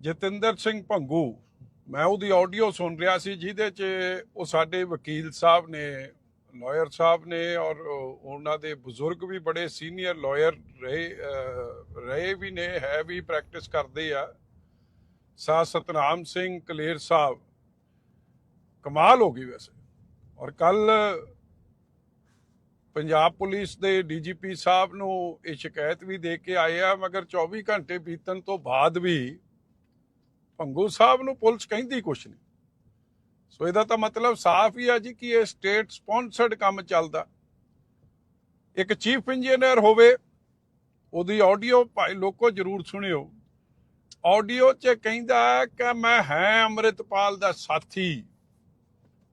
ਜਤਿੰਦਰ ਸਿੰਘ ਭੰਗੂ, ਮੈਂ ਉਹਦੀ ਆਡੀਓ ਸੁਣ ਰਿਹਾ ਸੀ, ਜਿਹਦੇ 'ਚ ਉਹ ਸਾਡੇ ਵਕੀਲ ਸਾਹਿਬ ਨੇ ਲਾਇਰ ਸਾਹਿਬ ਨੇ ਔਰ ਉਹਨਾਂ ਦੇ ਬਜ਼ੁਰਗ ਵੀ ਬੜੇ ਸੀਨੀਅਰ ਲਾਇਰ ਰਹੇ ਰਹੇ ਵੀ ਨੇ, ਹੈ ਵੀ ਪ੍ਰੈਕਟਿਸ ਕਰਦੇ ਆ। ਸਾ ਸਤਨਾਮ ਸਿੰਘ ਕਲੇਰ ਸਾਹਿਬ, ਕਮਾਲ ਹੋ ਗਈ ਵੈਸੇ। ਔਰ ਕੱਲ ਪੰਜਾਬ ਪੁਲਿਸ ਦੇ ਡੀਜੀਪੀ ਸਾਹਿਬ ਨੂੰ ਇਹ ਸ਼ਿਕਾਇਤ ਵੀ ਦੇ ਕੇ ਆਏ ਆ, ਮਗਰ 24 ਘੰਟੇ ਬੀਤਣ ਤੋਂ ਬਾਅਦ ਵੀ ਭੰਗੂ ਸਾਹਿਬ ਨੂੰ ਪੁਲਿਸ ਕਹਿੰਦੀ ਕੁਛ ਨਹੀਂ। ਸੋ ਇਹਦਾ ਤਾਂ ਮਤਲਬ ਸਾਫ਼ ਹੀ ਆ ਜੀ ਕਿ ਇਹ ਸਟੇਟ ਸਪਾਂਸਰਡ ਕੰਮ ਚੱਲਦਾ। ਇੱਕ ਚੀਫ ਇੰਜੀਨੀਅਰ ਹੋਵੇ, ਉਹਦੀ ਆਡੀਓ ਭਾਈ ਲੋਕੋ ਜਰੂਰ ਸੁਣਿਓ। ਆਡੀਓ 'ਚ ਕਹਿੰਦਾ ਕਿ ਮੈਂ ਹੈ ਅੰਮ੍ਰਿਤਪਾਲ ਦਾ ਸਾਥੀ।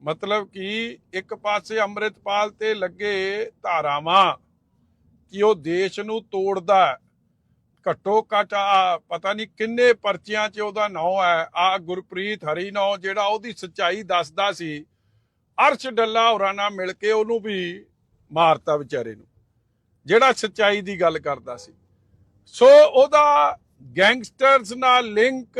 ਮਤਲਬ ਕਿ ਇੱਕ ਪਾਸੇ ਅੰਮ੍ਰਿਤਪਾਲ ਤੇ ਲੱਗੇ ਧਾਰਾਵਾਂ ਕਿ ਉਹ ਦੇਸ਼ ਨੂੰ ਤੋੜਦਾ ਘੱਟੋ ਘੱਟ ਆ ਪਤਾ ਨਹੀਂ ਕਿੰਨੇ ਪਰਚਿਆਂ 'ਚ ਉਹਦਾ ਨਾਂ ਹੈ। ਆ ਗੁਰਪ੍ਰੀਤ ਹਰੀ ਨਾਂ ਜਿਹੜਾ ਉਹਦੀ ਸੱਚਾਈ ਦੱਸਦਾ ਸੀ। ਅਰਸ਼ ਡੱਲਾ ਹੋਰਾਂ ਨਾਲ ਮਿਲ ਕੇ ਉਹਨੂੰ ਵੀ ਮਾਰਤਾ ਵਿਚਾਰੇ ਨੂੰ। ਜਿਹੜਾ ਸੱਚਾਈ ਦੀ ਗੱਲ ਕਰਦਾ ਸੀ। ਸੋ ਉਹਦਾ ਗੈਂਗਸਟਰਸ ਨਾਲ ਲਿੰਕ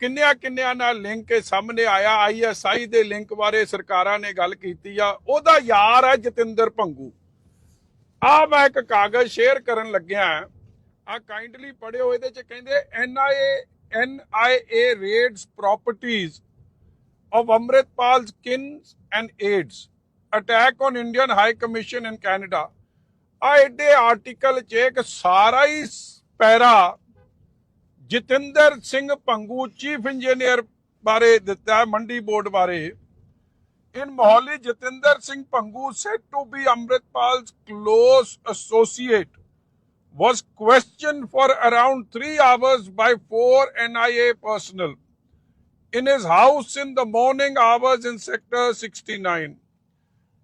ਕਿੰਨਿਆਂ ਕਿੰਨਿਆਂ ਨਾਲ ਲਿੰਕ ਇਹ ਸਾਹਮਣੇ ਆਇਆ। ਆਈਐਸਆਈ ਦੇ ਲਿੰਕ ਬਾਰੇ ਸਰਕਾਰਾਂ ਨੇ ਗੱਲ ਕੀਤੀ ਆ। ਉਹਦਾ ਯਾਰ ਹੈ ਜਤਿੰਦਰ ਭੰਗੂ। ਆ ਮੈਂ ਇੱਕ ਕਾਗਜ਼ ਸ਼ੇਅਰ ਕਰਨ ਲੱਗਿਆ ਆ ਕਾਈਂਡਲੀ ਪੜਿਓ ਇਹਦੇ ਚ ਕਹਿੰਦੇ ਐਨਆਈਏ ਐਨਆਈਏ ਰੇਡਸ ਪ੍ਰਾਪਰਟੀਆਂ of Amritpal's kins and aides. Attack on Indian High Commission in Canada. ਆ ਏਡੇ ਆਰਟੀਕਲ 'ਚ ਇੱਕ ਸਾਰਾ ਹੀ para Jatinder Singh Pangu, chief engineer ਬਾਰੇ ਦਿੱਤਾ ਹੈ, ਮੰਡੀ ਬੋਰਡ ਬਾਰੇ ਇਨ Mohali Jatinder Singh Bhangu said to be Amritpal's close associate was questioned for around 3 hours by four NIA personnel in his house in the morning hours in Sector 69.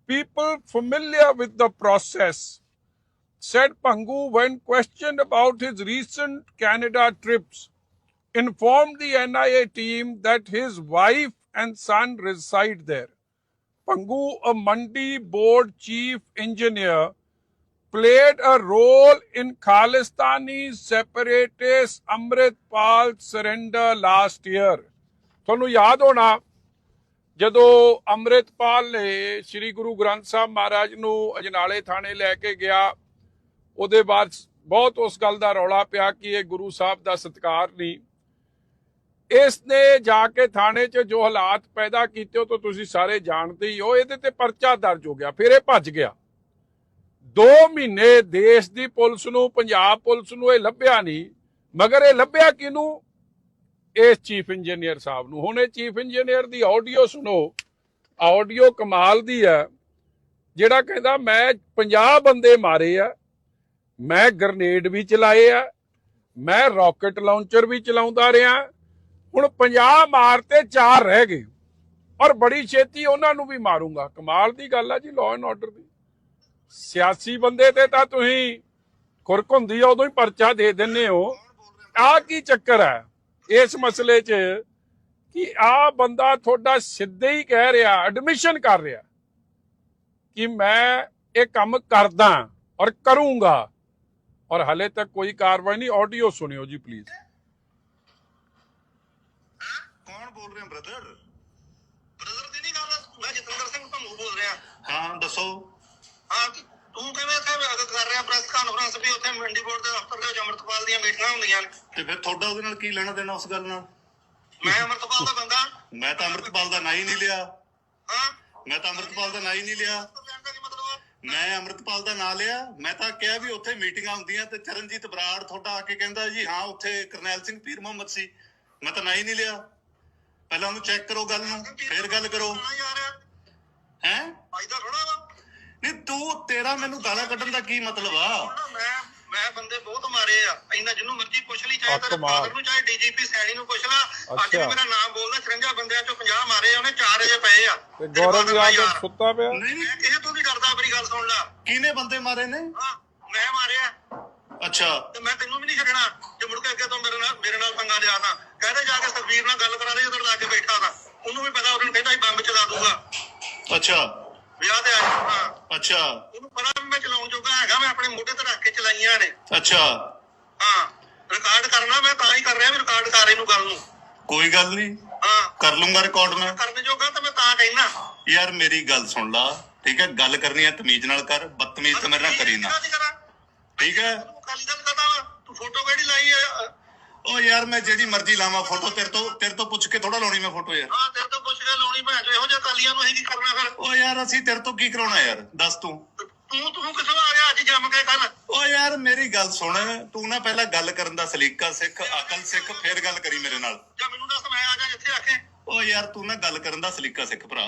People familiar with the process said Pangu, when questioned about his recent Canada trips, informed the NIA team that his wife and son reside there. Pangu, a Mandi board chief engineer, played a role in Khalistani separatist Amritpal surrender last year. ਤੁਹਾਨੂੰ ਯਾਦ ਹੋਣਾ, ਜਦੋਂ ਅੰਮ੍ਰਿਤਪਾਲ ਨੇ ਸ੍ਰੀ ਗੁਰੂ ਗ੍ਰੰਥ ਸਾਹਿਬ ਮਹਾਰਾਜ ਨੂੰ ਅਜਨਾਲੇ ਥਾਣੇ ਲੈ ਕੇ ਗਿਆ, ਉਹਦੇ ਬਾਅਦ ਬਹੁਤ ਉਸ ਗੱਲ ਦਾ ਰੌਲਾ ਪਿਆ ਕਿ ਇਹ ਗੁਰੂ ਸਾਹਿਬ ਦਾ ਸਤਿਕਾਰ ਨਹੀਂ ਇਸ ਨੇ ਜਾ ਕੇ ਥਾਣੇ 'ਚ ਜੋ ਹਾਲਾਤ ਪੈਦਾ ਕੀਤੇ ਉਹ ਤਾਂ ਤੁਸੀਂ ਸਾਰੇ ਜਾਣਦੇ ਹੀ ਹੋ, ਇਹਦੇ ਤੇ ਪਰਚਾ ਦਰਜ ਹੋ ਗਿਆ, ਫਿਰ ਇਹ ਭੱਜ ਗਿਆ 2 ਮਹੀਨੇ ਦੇਸ਼ ਦੀ ਪੁਲਿਸ ਨੂੰ, ਪੰਜਾਬ ਪੁਲਿਸ ਨੂੰ ਇਹ ਲੱਭਿਆ ਨਹੀਂ, ਮਗਰ ਇਹ ਲੱਭਿਆ ਕਿਹਨੂੰ? ਇਸ ਚੀਫ ਇੰਜੀਨੀਅਰ ਸਾਹਿਬ ਨੂੰ। ਹੁਣ ਇਹ ਚੀਫ ਇੰਜੀਨੀਅਰ ਦੀ ਆਡੀਓ ਸੁਣੋ। ਆਡੀਓ ਕਮਾਲ ਦੀ ਹੈ। ਜਿਹੜਾ ਕਹਿੰਦਾ, ਮੈਂ 50 ਬੰਦੇ ਮਾਰੇ ਆ, ਮੈਂ ਗ੍ਰਨੇਡ ਵੀ ਚਲਾਏ ਆ, ਮੈਂ ਰਾਕਟ ਲਾਂਚਰ ਵੀ ਚਲਾਉਂਦਾ ਰਿਹਾ। ਹੁਣ 50 ਮਾਰਤੇ 4 ਰਹਿ ਗਏ। ਔਰ ਬੜੀ ਛੇਤੀ ਉਹਨਾਂ ਨੂੰ ਵੀ ਮਾਰੂੰਗਾ। ਕਮਾਲ ਦੀ ਗੱਲ ਆ ਜੀ ਲਾਅ ਐਂਡ ਆਰਡਰ ਦੀ। ਸਿਆਸੀ ਬੰਦੇ ਤੇ ਤਾਂ ਤੁਸੀਂ ਖੁਰਕ ਹੁੰਦੀ ਆ ਉਦੋਂ ਹੀ ਪਰਚਾ ਦੇ ਦਿੰਨੇ ਹੋ। ਆ ਕੀ ਚੱਕਰ ਹੈ? ਇਸ ਮਸਲੇ 'ਚ ਕਿ ਆ ਬੰਦਾ ਤੁਹਾਡਾ ਸਿੱਧੇ ਹੀ ਕਹਿ ਰਿਹਾ ਐਡਮਿਸ਼ਨ ਕਰ ਰਿਹਾ ਕਿ ਮੈਂ ਇਹ ਕੰਮ ਕਰਦਾ ਔਰ ਕਰੂੰਗਾ। ਔਰ ਹਲੇ ਤੱਕ ਕੋਈ ਕਾਰਵਾਈ ਨਹੀਂ ਆਡੀਓ ਸੁਣਿਓ ਜੀ ਪਲੀਜ਼ ਕੌਣ ਬੋਲ ਰਹੇ ਬ੍ਰਦਰ ਬ੍ਰਦਰ ਦੀ ਨਹੀਂ ਗੱਲ ਮੈਂ ਜਤਿੰਦਰ ਸਿੰਘ ਭੰਗੂ ਬੋਲ ਰਿਹਾ। ਹਾਂ ਦੱਸੋ। ਹਾਂ ਤੂੰ ਕਿਵੇਂ ਇੱਥੇ ਵਿਆਗਤ ਕਰ ਰਿਹਾ? ਪ੍ਰੈਸ ਕਾਨਫਰੰਸ ਵੀ ਉੱਥੇ ਮੰਡੀ ਬੋਰਡ ਦੇ ਦਫ਼ਤਰ ਦੇ ਵਿੱਚ ਅੰਮ੍ਰਿਤਪਾਲ ਦੀਆਂ ਮੀਟਿੰਗਾਂ ਹੁੰਦੀਆਂ ਨੇ। ਤੇ ਫਿਰ ਤੁਹਾਡਾ ਉਹਦੇ ਨਾਲ ਕੀ ਲੈਣਾ ਦੇਣਾ ਉਸ ਗੱਲ ਨਾਲ? ਮੈਂ ਅੰਮ੍ਰਿਤਪਾਲ ਦਾ ਬੰਦਾ। ਮੈਂ ਤਾਂ ਅੰਮ੍ਰਿਤਪਾਲ ਦਾ ਨਾਂ ਹੀ ਨਹੀਂ ਲਿਆ। ਹਾਂ? ਮੈਂ ਤਾਂ ਅੰਮ੍ਰਿਤਪਾਲ ਦਾ ਨਾਂ ਹੀ ਨਹੀਂ ਲਿਆ। ਮੈਂ ਅੰਮ੍ਰਿਤਪਾਲ ਦਾ ਨਾਂ ਲਿਆ। ਮੈਂ ਤਾਂ ਕਿਹਾ ਵੀ ਉੱਥੇ ਮੀਟਿੰਗਾਂ ਹੁੰਦੀਆਂ ਤੇ ਚਰਨਜੀਤ ਬਰਾੜ ਤੁਹਾਡਾ ਆ ਕੇ ਕਹਿੰਦਾ ਜੀ ਹਾਂ ਉੱਥੇ ਕਰਨੈਲ ਸਿੰਘ ਪੀਰ ਮੁਹੰਮਦ ਸੀ। ਮੈਂ ਤਾਂ ਨਾਂ ਹੀ ਨਹੀਂ ਲਿਆ। ਪਹਿਲਾਂ ਉਹਨੂੰ ਚੈੱਕ ਕਰੋ ਗੱਲ ਨੂੰ ਫਿਰ ਗੱਲ ਕਰੋ। ਹੈ। ਫਾਇਦਾ ਥੋੜਾ ਵਾ। ਨਹੀਂ ਤੂੰ ਤੇਰਾ ਮੈਨੂੰ ਗਾਲਾਂ ਕੱਢਣ ਦਾ ਕੀ ਮਤਲਬ ਆ? ਹੁਣ ਮੈਂ ਮੈਂ ਬੰਦੇ ਬਹੁਤ ਮਾਰੇ ਆ। ਇੰਨਾ ਜਿਹਨੂੰ ਮਰਜ਼ੀ ਪੁੱਛ ਲਈ ਚਾਹੇ ਤੇਰੇ। ਫਾਦਰ ਨੂੰ ਚਾਹੇ ਡੀਜੀਪੀ ਸੈਣੀ ਨੂੰ ਪੁੱਛ ਲਾ। ਅੱਜ ਵੀ ਅੱਛਾ। ਮੇਰਾ ਨਾਮ ਬੋਲਦਾ 53 ਬੰਦਿਆਂ ਚੋਂ 50 ਮਾਰੇ ਆ ਉਹਨੇ 4 ਅਜੇ ਪਏ ਆ। ਤੇ ਤੇਰੇ ਗੌਰਵ father ਦਾ ਯਾਰ। ਸੁੱਤਾ ਪਿਆ? ਨਹੀਂ ਨਹੀਂ। ਮੈਂ ਕਿਸੇ ਤੋਂ ਵੀ ਡਰਦਾ ਮੇਰੀ ਗੱਲ ਸੁਣ ਲੈ। ਕਿਹਨੇ ਬੰਦੇ ਮਾਰੇ ਨੇ? ਹਾਂ ਮੈਂ ਮਾਰਿਆ। ਅੱਛਾ। ਤੇ ਮੈਂ ਤੈਨੂੰ ਵੀ ਨਹੀਂ ਛੱਡਣਾ ਜੇ ਮੁੜ ਕੇ ਅੱਗੇ ਤੋਂ ਮੇਰੇ ਨਾਲ ਮੇਰੇ ਨਾਲ ਪੰਗਾ ਲਿਆ ਤਾਂ। ਕਹਿੰਦੇ ਜਾ ਕੇ ਸੁਖਬੀਰ ਨਾਲ ਗੱਲ ਕਰਾ ਦੇ ਜਦੋਂ ਲਾ ਕੇ ਬੈਠਾ ਤਾਂ। ਉਹਨੂੰ ਵੀ ਪਤਾ ਉਹਨੂੰ ਕਹਿੰਦਾ ਸੀ ਬੰਬ ਚਲਾ ਦੂੰਗਾ। ਅੱਛਾ। ਵਿਆਹ ਤੇ ਆ ਜਾਊਗਾ ਅੱਛਾ। ਉਹਨੂੰ ਪਤਾ ਵੀ ਮੈਂ ਚਲਾਉਣ ਜੋਗਾ ਹੈਗਾ ਮੈਂ ਆਪਣੇ ਮੋਢੇ ਤੇ ਰੱਖ ਕੇ ਚਲਾਈਆਂ ਨੇ। ਅੱਛਾ। ਹਾਂ ਰਿਕਾਰਡ ਕਰਨਾ ਮੈਂ ਤਾਂ ਹੀ ਕਰ ਰਿਹਾ ਵੀ ਰਿਕਾਰਡ ਕਰ ਇਹਨੂੰ ਗੱਲ ਨੂੰ। ਕੋਈ ਗੱਲ ਨਹੀਂ। ਹਾਂ। ਕਰ ਲੂੰਗਾ ਰਿਕਾਰਡ ਮੈਂ। ਕਰਨ ਜੋਗਾ ਤਾਂ ਮੈਂ ਤਾਂ ਕਹਿਣਾ। ਯਾਰ ਮੇਰੀ ਗੱਲ ਸੁਣ ਲਾ ਠੀਕ ਹੈ? ਗੱਲ ਕਰਨੀ ਹੈ ਤਮੀਜ਼ ਨਾਲ ਕਰ ਬਦਤਮੀਜ਼ ਤਾਂ ਮੇਰੇ ਨਾਲ ਕਰੀ ਨਾ। ਠੀਕ ਹੈ? ਤੂੰ ਫੋਟੋ ਕਿਹੜੀ ਲਾਈ ਹੈ ਓ ਯਾਰ ਮੈਂ ਜਿਹੜੀ ਮਰਜ਼ੀ ਲਾਵਾਂ ਫੋਟੋ ਤੇਰੇ ਤੋਂ ਤੇਰੇ ਤੋਂ ਪੁੱਛ ਕੇ ਥੋੜਾ ਲਾਉਣੀ ਮੈਂ ਫੋਟੋ ਯਾਰ। ਹਾਂ ਤੇਰੇ ਤੋਂ ਪੁੱਛ ਕੇ ਲਾਉਣੀ ਭੈਣ ਚੋ ਇਹੋ ਜਿਹੇ ਕਾਲੀਆਂ ਨੂੰ ਅਸੀਂ ਕੀ ਕਰਨਾ ਫਿਰ? ਓ ਯਾਰ ਅਸੀਂ ਤੇਰੇ ਤੋਂ ਕੀ ਕਰਾਉਣਾ ਯਾਰ ਦੱਸ ਤੂੰ। ਤੂੰ ਤੂੰ ਕਿਥੋਂ ਆ ਗਿਆ ਅੱਜ ਜੰਮ ਕੇ ਕੱਲ ਓ ਯਾਰ ਮੇਰੀ ਗੱਲ ਸੁਣ ਤੂੰ ਨਾ ਪਹਿਲਾਂ ਗੱਲ ਕਰਨ ਦਾ ਸਲੀਕਾ ਸਿੱਖ ਅਕਲ ਸਿੱਖ ਫਿਰ ਗੱਲ ਕਰੀ ਮੇਰੇ ਨਾਲ। ਜਾਂ ਮੈਨੂੰ ਦੱਸ ਮੈਂ ਆ ਜਾ ਜਿੱਥੇ ਆਖੇ ਓ ਯਾਰ ਤੂੰ ਨਾ ਗੱਲ ਕਰਨ ਦਾ ਸਲੀਕਾ ਸਿੱਖ ਭਰਾ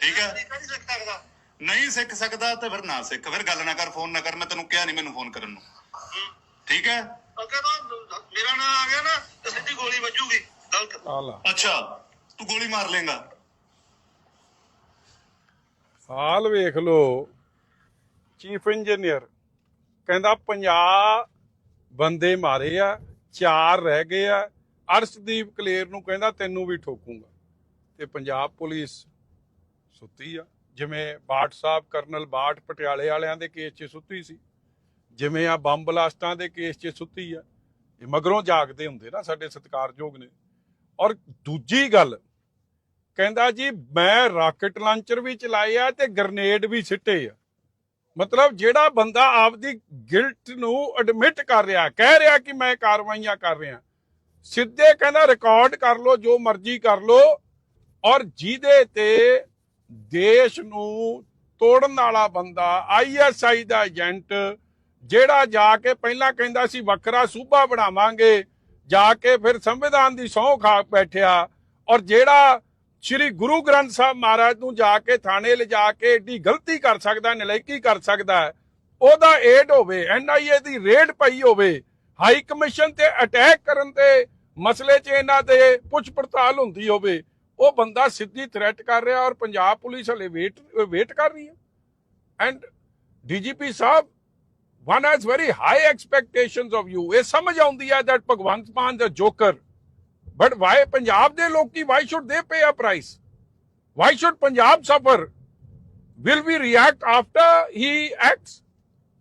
ਠੀਕ ਹੈ? ਨਹੀਂ ਸਿੱਖ ਸਕਦਾ। ਨਹੀਂ ਸਿੱਖ ਸਕਦਾ ਤੇ ਫਿਰ ਨਾ ਸਿੱਖ ਫਿਰ ਗੱਲ ਨਾ ਕਰ ਫੋਨ ਨਾ ਕਰ ਮੈਂ ਤੈਨੂੰ ਕਿਹਾ ਨਹੀਂ ਮੈਨੂੰ ਫੋਨ ਕਰਨ ਨੂੰ। ਠੀਕ ਹੈ? ਅੱਗੇ ਤੋਂ ਮੇਰਾ ਨਾਂ ਆ ਗਿਆ ਨਾ ਤੇ ਸਿੱਧੀ ਗੋਲੀ ਵੱਜੂਗੀ। ਗਲਤ। ਆ ਲਾ। ਅੱਛਾ ਤੂੰ ਗੋਲੀ ਮਾਰ ਲੇਗਾ ਹਾਲ ਵੇਖ ਲੋ ਚੀਫ ਇੰਜੀਨੀਅਰ ਕਹਿੰਦਾ 50 ਬੰਦੇ ਮਾਰੇ ਆ ਚਾਰ ਰਹਿ ਗਏ ਆ। ਅਰਸ਼ਦੀਪ ਕਲੇਰ ਨੂੰ ਕਹਿੰਦਾ ਤੈਨੂੰ ਵੀ ਠੋਕੂਗਾ। ਤੇ ਪੰਜਾਬ ਪੁਲਿਸ ਸੁੱਤੀ ਆ। ਜਿਵੇਂ ਬਾਟ ਸਾਹਿਬ ਕਰਨਲ ਬਾਟ ਪਟਿਆਲੇ ਵਾਲਿਆਂ ਦੇ ਕੇਸ 'ਚ ਸੁੱਤੀ ਸੀ। ਜਿਵੇਂ ਆ ਬੰਬ ਬਲਾਸਟਾਂ ਦੇ ਕੇਸ 'ਚ ਸੁੱਤੀ ਆ, ਇਹ ਮਗਰੋਂ ਜਾਗਦੇ ਹੁੰਦੇ ਨਾ ਸਾਡੇ ਸਤਿਕਾਰਯੋਗ ਨੇ। ਔਰ ਦੂਜੀ ਗੱਲ, ਕਹਿੰਦਾ ਜੀ, ਮੈਂ ਰਾਕਟ ਲਾਂਚਰ ਵੀ ਚਲਾਏ ਆ ਤੇ ਗ੍ਰਨੇਡ ਵੀ ਸਿੱਟੇ ਆ। ਮਤਲਬ ਜਿਹੜਾ ਬੰਦਾ ਆਪਦੀ ਗਿਲਟ ਨੂੰ ਐਡਮਿਟ ਕਰ ਰਿਹਾ, ਕਹਿ ਰਿਹਾ ਕਿ ਮੈਂ ਕਾਰਵਾਈਆਂ ਕਰ ਰਿਹਾ, ਸਿੱਧੇ ਕਹਿੰਦਾ ਰਿਕਾਰਡ ਕਰ ਲੋ ਜੋ ਮਰਜ਼ੀ ਕਰ ਲੋ ਔਰ ਜਿਹਦੇ ਤੇ ਦੇਸ਼ ਨੂੰ ਤੋੜਨ ਵਾਲਾ ਬੰਦਾ ਆਈਐਸਆਈ ਦਾ ਏਜੰਟ ਜਿਹੜਾ ਜਾ ਕੇ ਪਹਿਲਾਂ ਕਹਿੰਦਾ ਸੀ ਵੱਖਰਾ ਸੂਬਾ ਬਣਾਵਾਂਗੇ, ਜਾ ਕੇ ਫਿਰ ਸੰਵਿਧਾਨ ਦੀ ਸਹੁੰ ਖਾ ਬੈਠਿਆ। ਔਰ ਜਿਹੜਾ ਸ੍ਰੀ ਗੁਰੂ ਗ੍ਰੰਥ ਸਾਹਿਬ ਮਹਾਰਾਜ ਨੂੰ ਜਾ ਕੇ ਥਾਣੇ ਲਿਜਾ ਕੇ ਏਡੀ ਗਲਤੀ ਕਰ ਸਕਦਾ ਨਲਾਇਕੀ ਕਰ ਸਕਦਾ, ਉਹਦਾ ਏਡ ਹੋਵੇ ਐਨਆਈਏ ਦੀ ਰੇਡ ਪਈ ਹੋਵੇ ਹਾਈ ਕਮਿਸ਼ਨ ਤੇ ਅਟੈਕ ਕਰਨ ਤੇ ਮਸਲੇ 'ਚ ਇਹਨਾਂ ਤੇ ਪੁੱਛ ਪੜਤਾਲ ਹੁੰਦੀ ਹੋਵੇ, ਉਹ ਬੰਦਾ ਸਿੱਧੀ ਥ੍ਰੈਟ ਕਰ ਰਿਹਾ ਔਰ ਪੰਜਾਬ ਪੁਲਿਸ ਹਲੇ ਵੇਟ ਵੇਟ ਕਰ ਰਹੀ ਹੈ। ਐਂਡ ਡੀਜੀਪੀ ਸਾਹਿਬ one has very high expectations of you ਇਹ ਸਮਝ ਆਉਂਦੀ ਹੈ ਦੈਟ ਭਗਵੰਤ ਮਾਨ ਦਾ ਜੋਕਰ ਬਟ ਵਾਈ ਪੰਜਾਬ ਦੇ ਲੋਕੀ why should they pay a price why should Punjab suffer will we react after he acts?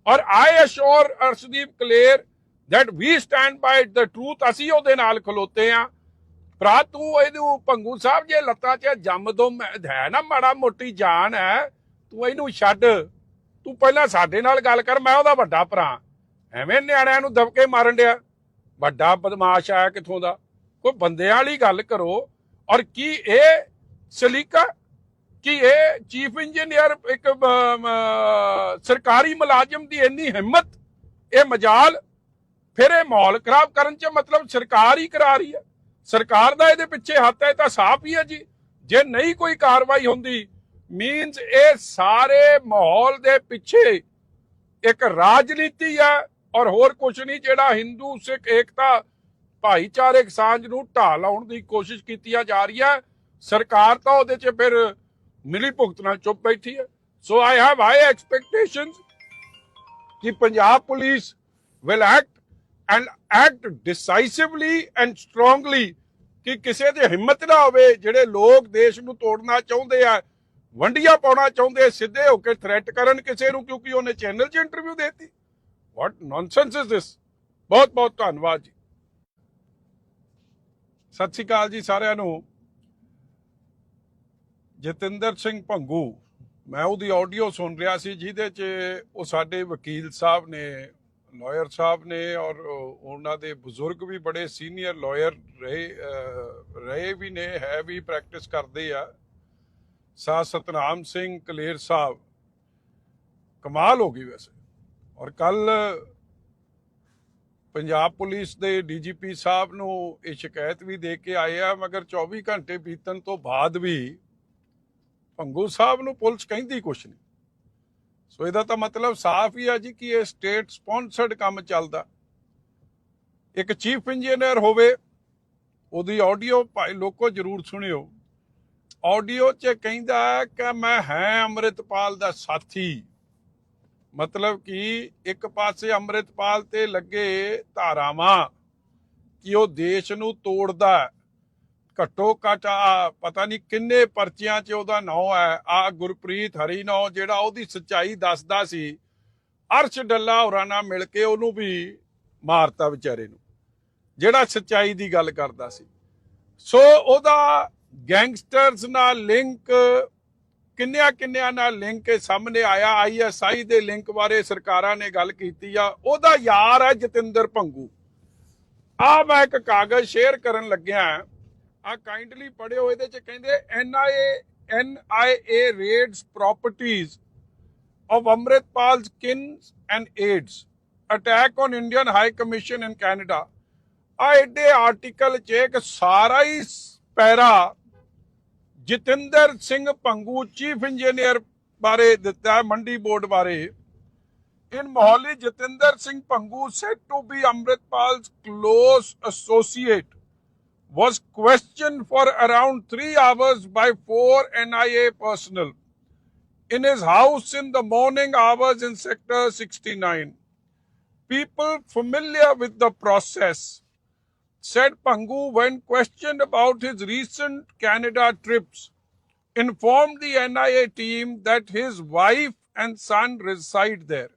Or I assure Arshdeep Clear that we stand by the truth. ਅਸੀਂ ਉਹਦੇ ਨਾਲ ਖਲੋਤੇ ਆ ਭਰਾ ਤੂੰ ਇਹਨੂੰ ਪੰਗੂ ਸਾਹਿਬ ਜੇ ਲੱਤਾਂ 'ਚ ਜੰਮ ਦੋ ਹੈ ਨਾ ਮਾੜਾ ਮੋਟੀ ਜਾਨ ਹੈ ਤੂੰ ਇਹਨੂੰ ਛੱਡ ਤੂੰ ਪਹਿਲਾਂ ਸਾਡੇ ਨਾਲ ਗੱਲ ਕਰ, ਮੈਂ ਉਹਦਾ ਵੱਡਾ ਭਰਾ। ਐਵੇਂ ਨਿਆਣਿਆਂ ਨੂੰ ਦਬਕੇ ਮਾਰਨ ਡਿਆ। ਵੱਡਾ ਬਦਮਾਸ਼ ਆਇਆ ਕਿੱਥੋਂ ਦਾ? ਕੋਈ ਬੰਦਿਆਂ ਵਾਲੀ ਗੱਲ ਕਰੋ। ਔਰ ਕੀ ਇਹ ਸਲੀਕਾ? ਕਿ ਇਹ ਚੀਫ ਇੰਜੀਨੀਅਰ ਇੱਕ ਸਰਕਾਰੀ ਮੁਲਾਜ਼ਮ ਦੀ ਇੰਨੀ ਹਿੰਮਤ? ਇਹ ਮਜਾਲ? ਫਿਰ ਇਹ ਮਾਹੌਲ ਖਰਾਬ ਕਰਨ ਚ ਮਤਲਬ ਸਰਕਾਰ ਹੀ ਕਰਾ ਰਹੀ ਹੈ। ਸਰਕਾਰ ਦਾ ਇਹਦੇ ਪਿੱਛੇ ਹੱਥ ਹੈ, ਇਹ ਤਾਂ ਸਾਫ਼ ਹੀ ਹੈ ਜੀ। ਜੇ ਨਹੀਂ ਕੋਈ ਕਾਰਵਾਈ ਹੁੰਦੀ ਮੀਨਸ ਇਹ ਸਾਰੇ ਮਾਹੌਲ ਦੇ ਪਿੱਛੇ ਇੱਕ ਰਾਜਨੀਤੀ ਹੈ ਔਰ ਹੋਰ ਕੁਝ ਨਹੀਂ ਜਿਹੜਾ ਹਿੰਦੂ ਸਿੱਖ ਏਕਤਾ ਭਾਈਚਾਰਕ ਸਾਂਝ ਨੂੰ ਢਾਹ ਲਾਉਣ ਦੀ ਕੋਸ਼ਿਸ਼ ਕੀਤੀਆਂ ਜਾ ਰਹੀ ਹੈ ਸਰਕਾਰ ਤਾਂ ਉਹਦੇ 'ਚ ਫਿਰ ਮਿਲੀ ਭੁਗਤ ਨਾਲ ਚੁੱਪ ਬੈਠੀ ਹੈ so I have high expectations ਕਿ Punjab police will act and act decisively and strongly ਕਿ ਕਿਸੇ ਦੀ ਹਿੰਮਤ ਨਾ ਹੋਵੇ, ਜਿਹੜੇ ਲੋਕ ਦੇਸ਼ ਨੂੰ ਤੋੜਨਾ ਚਾਹੁੰਦੇ ਆ ਵੰਡੀਆਂ ਪਾਉਣਾ ਚਾਹੁੰਦੇ ਸਿੱਧੇ ਹੋ ਕੇ ਥ੍ਰੈਟ ਕਰਨ ਕਿਸੇ ਨੂੰ, ਕਿਉਂਕਿ ਉਹਨੇ ਚੈਨਲ 'ਚ ਇੰਟਰਵਿਊ ਦੇਤੀ। ਵਾਟ ਨੌਨਸੈਂਸ ਇਜ਼ ਦਿਸ ਬਹੁਤ ਬਹੁਤ ਧੰਨਵਾਦ ਜੀ। ਸਤਿ ਸ਼੍ਰੀ ਅਕਾਲ ਜੀ ਸਾਰਿਆਂ ਨੂੰ। ਜਤਿੰਦਰ ਸਿੰਘ ਭੰਗੂ, ਮੈਂ ਉਹਦੀ ਆਡੀਓ ਸੁਣ ਰਿਹਾ ਸੀ, ਜਿਹਦੇ 'ਚ ਉਹ ਸਾਡੇ ਵਕੀਲ ਸਾਹਿਬ ਨੇ ਲਾਇਰ ਸਾਹਿਬ ਨੇ ਔਰ ਉਹਨਾਂ ਦੇ ਬਜ਼ੁਰਗ ਵੀ ਬੜੇ ਸੀਨੀਅਰ ਲਾਇਰ ਰਹੇ ਰਹੇ ਵੀ ਨੇ, ਹੈ ਵੀ ਪ੍ਰੈਕਟਿਸ ਕਰਦੇ ਆ। ਸਾ ਸਤਨਾਮ ਸਿੰਘ ਕਲੇਰ ਸਾਹਿਬ। ਕਮਾਲ ਹੋ ਗਈ ਵੈਸੇ। ਔਰ ਕੱਲ ਪੰਜਾਬ ਪੁਲਿਸ ਦੇ ਡੀਜੀਪੀ ਸਾਹਿਬ ਨੂੰ ਇਹ ਸ਼ਿਕਾਇਤ ਵੀ ਦੇ ਕੇ ਆਏ ਆ, ਮਗਰ 24 ਘੰਟੇ ਬੀਤਣ ਤੋਂ ਬਾਅਦ ਵੀ ਭੰਗੂ ਸਾਹਿਬ ਨੂੰ ਪੁਲਿਸ ਕਹਿੰਦੀ ਕੁਛ ਨਹੀਂ। ਸੋ ਇਹਦਾ ਤਾਂ ਮਤਲਬ ਸਾਫ਼ ਹੀ ਆ ਜੀ ਕਿ ਇਹ ਸਟੇਟ ਸਪਾਂਸਰਡ ਕੰਮ ਚੱਲਦਾ। ਇੱਕ ਚੀਫ ਇੰਜੀਨੀਅਰ ਹੋਵੇ, ਉਹਦੀ ਆਡੀਓ ਭਾਈ ਲੋਕੋ ਜਰੂਰ ਸੁਣਿਓ। ਆਡੀਓ 'ਚ ਕਹਿੰਦਾ ਕਿ ਮੈਂ ਹੈ ਅੰਮ੍ਰਿਤਪਾਲ ਦਾ ਸਾਥੀ। ਮਤਲਬ ਕਿ ਇੱਕ ਪਾਸੇ ਅੰਮ੍ਰਿਤਪਾਲ ਤੇ ਲੱਗੇ ਧਾਰਾਵਾਂ ਕਿ ਉਹ ਦੇਸ਼ ਨੂੰ ਤੋੜਦਾ ਘੱਟੋ ਘੱਟ ਆ, ਪਤਾ ਨਹੀਂ ਕਿੰਨੇ ਪਰਚਿਆਂ 'ਚ ਉਹਦਾ ਨਾਂ ਹੈ। ਆ ਗੁਰਪ੍ਰੀਤ ਹਰੀ ਨਾਂ, ਜਿਹੜਾ ਉਹਦੀ ਸੱਚਾਈ ਦੱਸਦਾ ਸੀ। ਅਰਸ਼ ਡੱਲਾ ਹੋਰਾਂ ਨਾਲ ਮਿਲ ਕੇ ਉਹਨੂੰ ਵੀ ਮਾਰਤਾ ਵਿਚਾਰੇ ਨੂੰ, ਜਿਹੜਾ ਸੱਚਾਈ ਦੀ ਗੱਲ ਕਰਦਾ ਸੀ। ਸੋ ਉਹਦਾ ਗੈਂਗਸਟਰਸ ਨਾਲ ਲਿੰਕ, ਕਿੰਨਿਆਂ ਕਿੰਨਿਆਂ ਨਾਲ ਲਿੰਕ ਇਹ ਸਾਹਮਣੇ ਆਇਆ ਆਈਐਸਆਈ ਦੇ ਲਿੰਕ ਬਾਰੇ ਸਰਕਾਰਾਂ ਨੇ ਗੱਲ ਕੀਤੀ ਆ ਉਹਦਾ ਯਾਰ ਹੈ ਜਤਿੰਦਰ ਭੰਗੂ ਆ ਮੈਂ ਇੱਕ ਕਾਗਜ਼ ਸ਼ੇਅਰ ਕਰਨ ਲੱਗਿਆ ਆ ਕਾਈਂਡਲੀ ਪੜਿਓ ਇਹਦੇ ਚ ਕਹਿੰਦੇ ਐਨਆਈਏ ਐਨਆਈਏ ਰੇਡਸ ਪ੍ਰਾਪਰਟੀਆਂ of Amritpal's kins and aides. Attack on Indian High Commission in Canada. ਆ ਐਡੇ ਆਰਟੀਕਲ 'ਚ ਇੱਕ ਸਾਰਾ ਹੀ para Jatinder Singh Bhangu chief engineer ਬਾਰੇ ਦਿੱਤਾ ਹੈ ਮੰਡੀ ਬੋਰਡ ਬਾਰੇ in Mohali Jatinder Singh Pangu said to be Amritpal's close associate was questioned for around 3 hours by four NIA personnel in his house in the morning hours in Sector 69. People familiar with the process said Pangu, when questioned about his recent Canada trips, informed the NIA team that his wife and son reside there.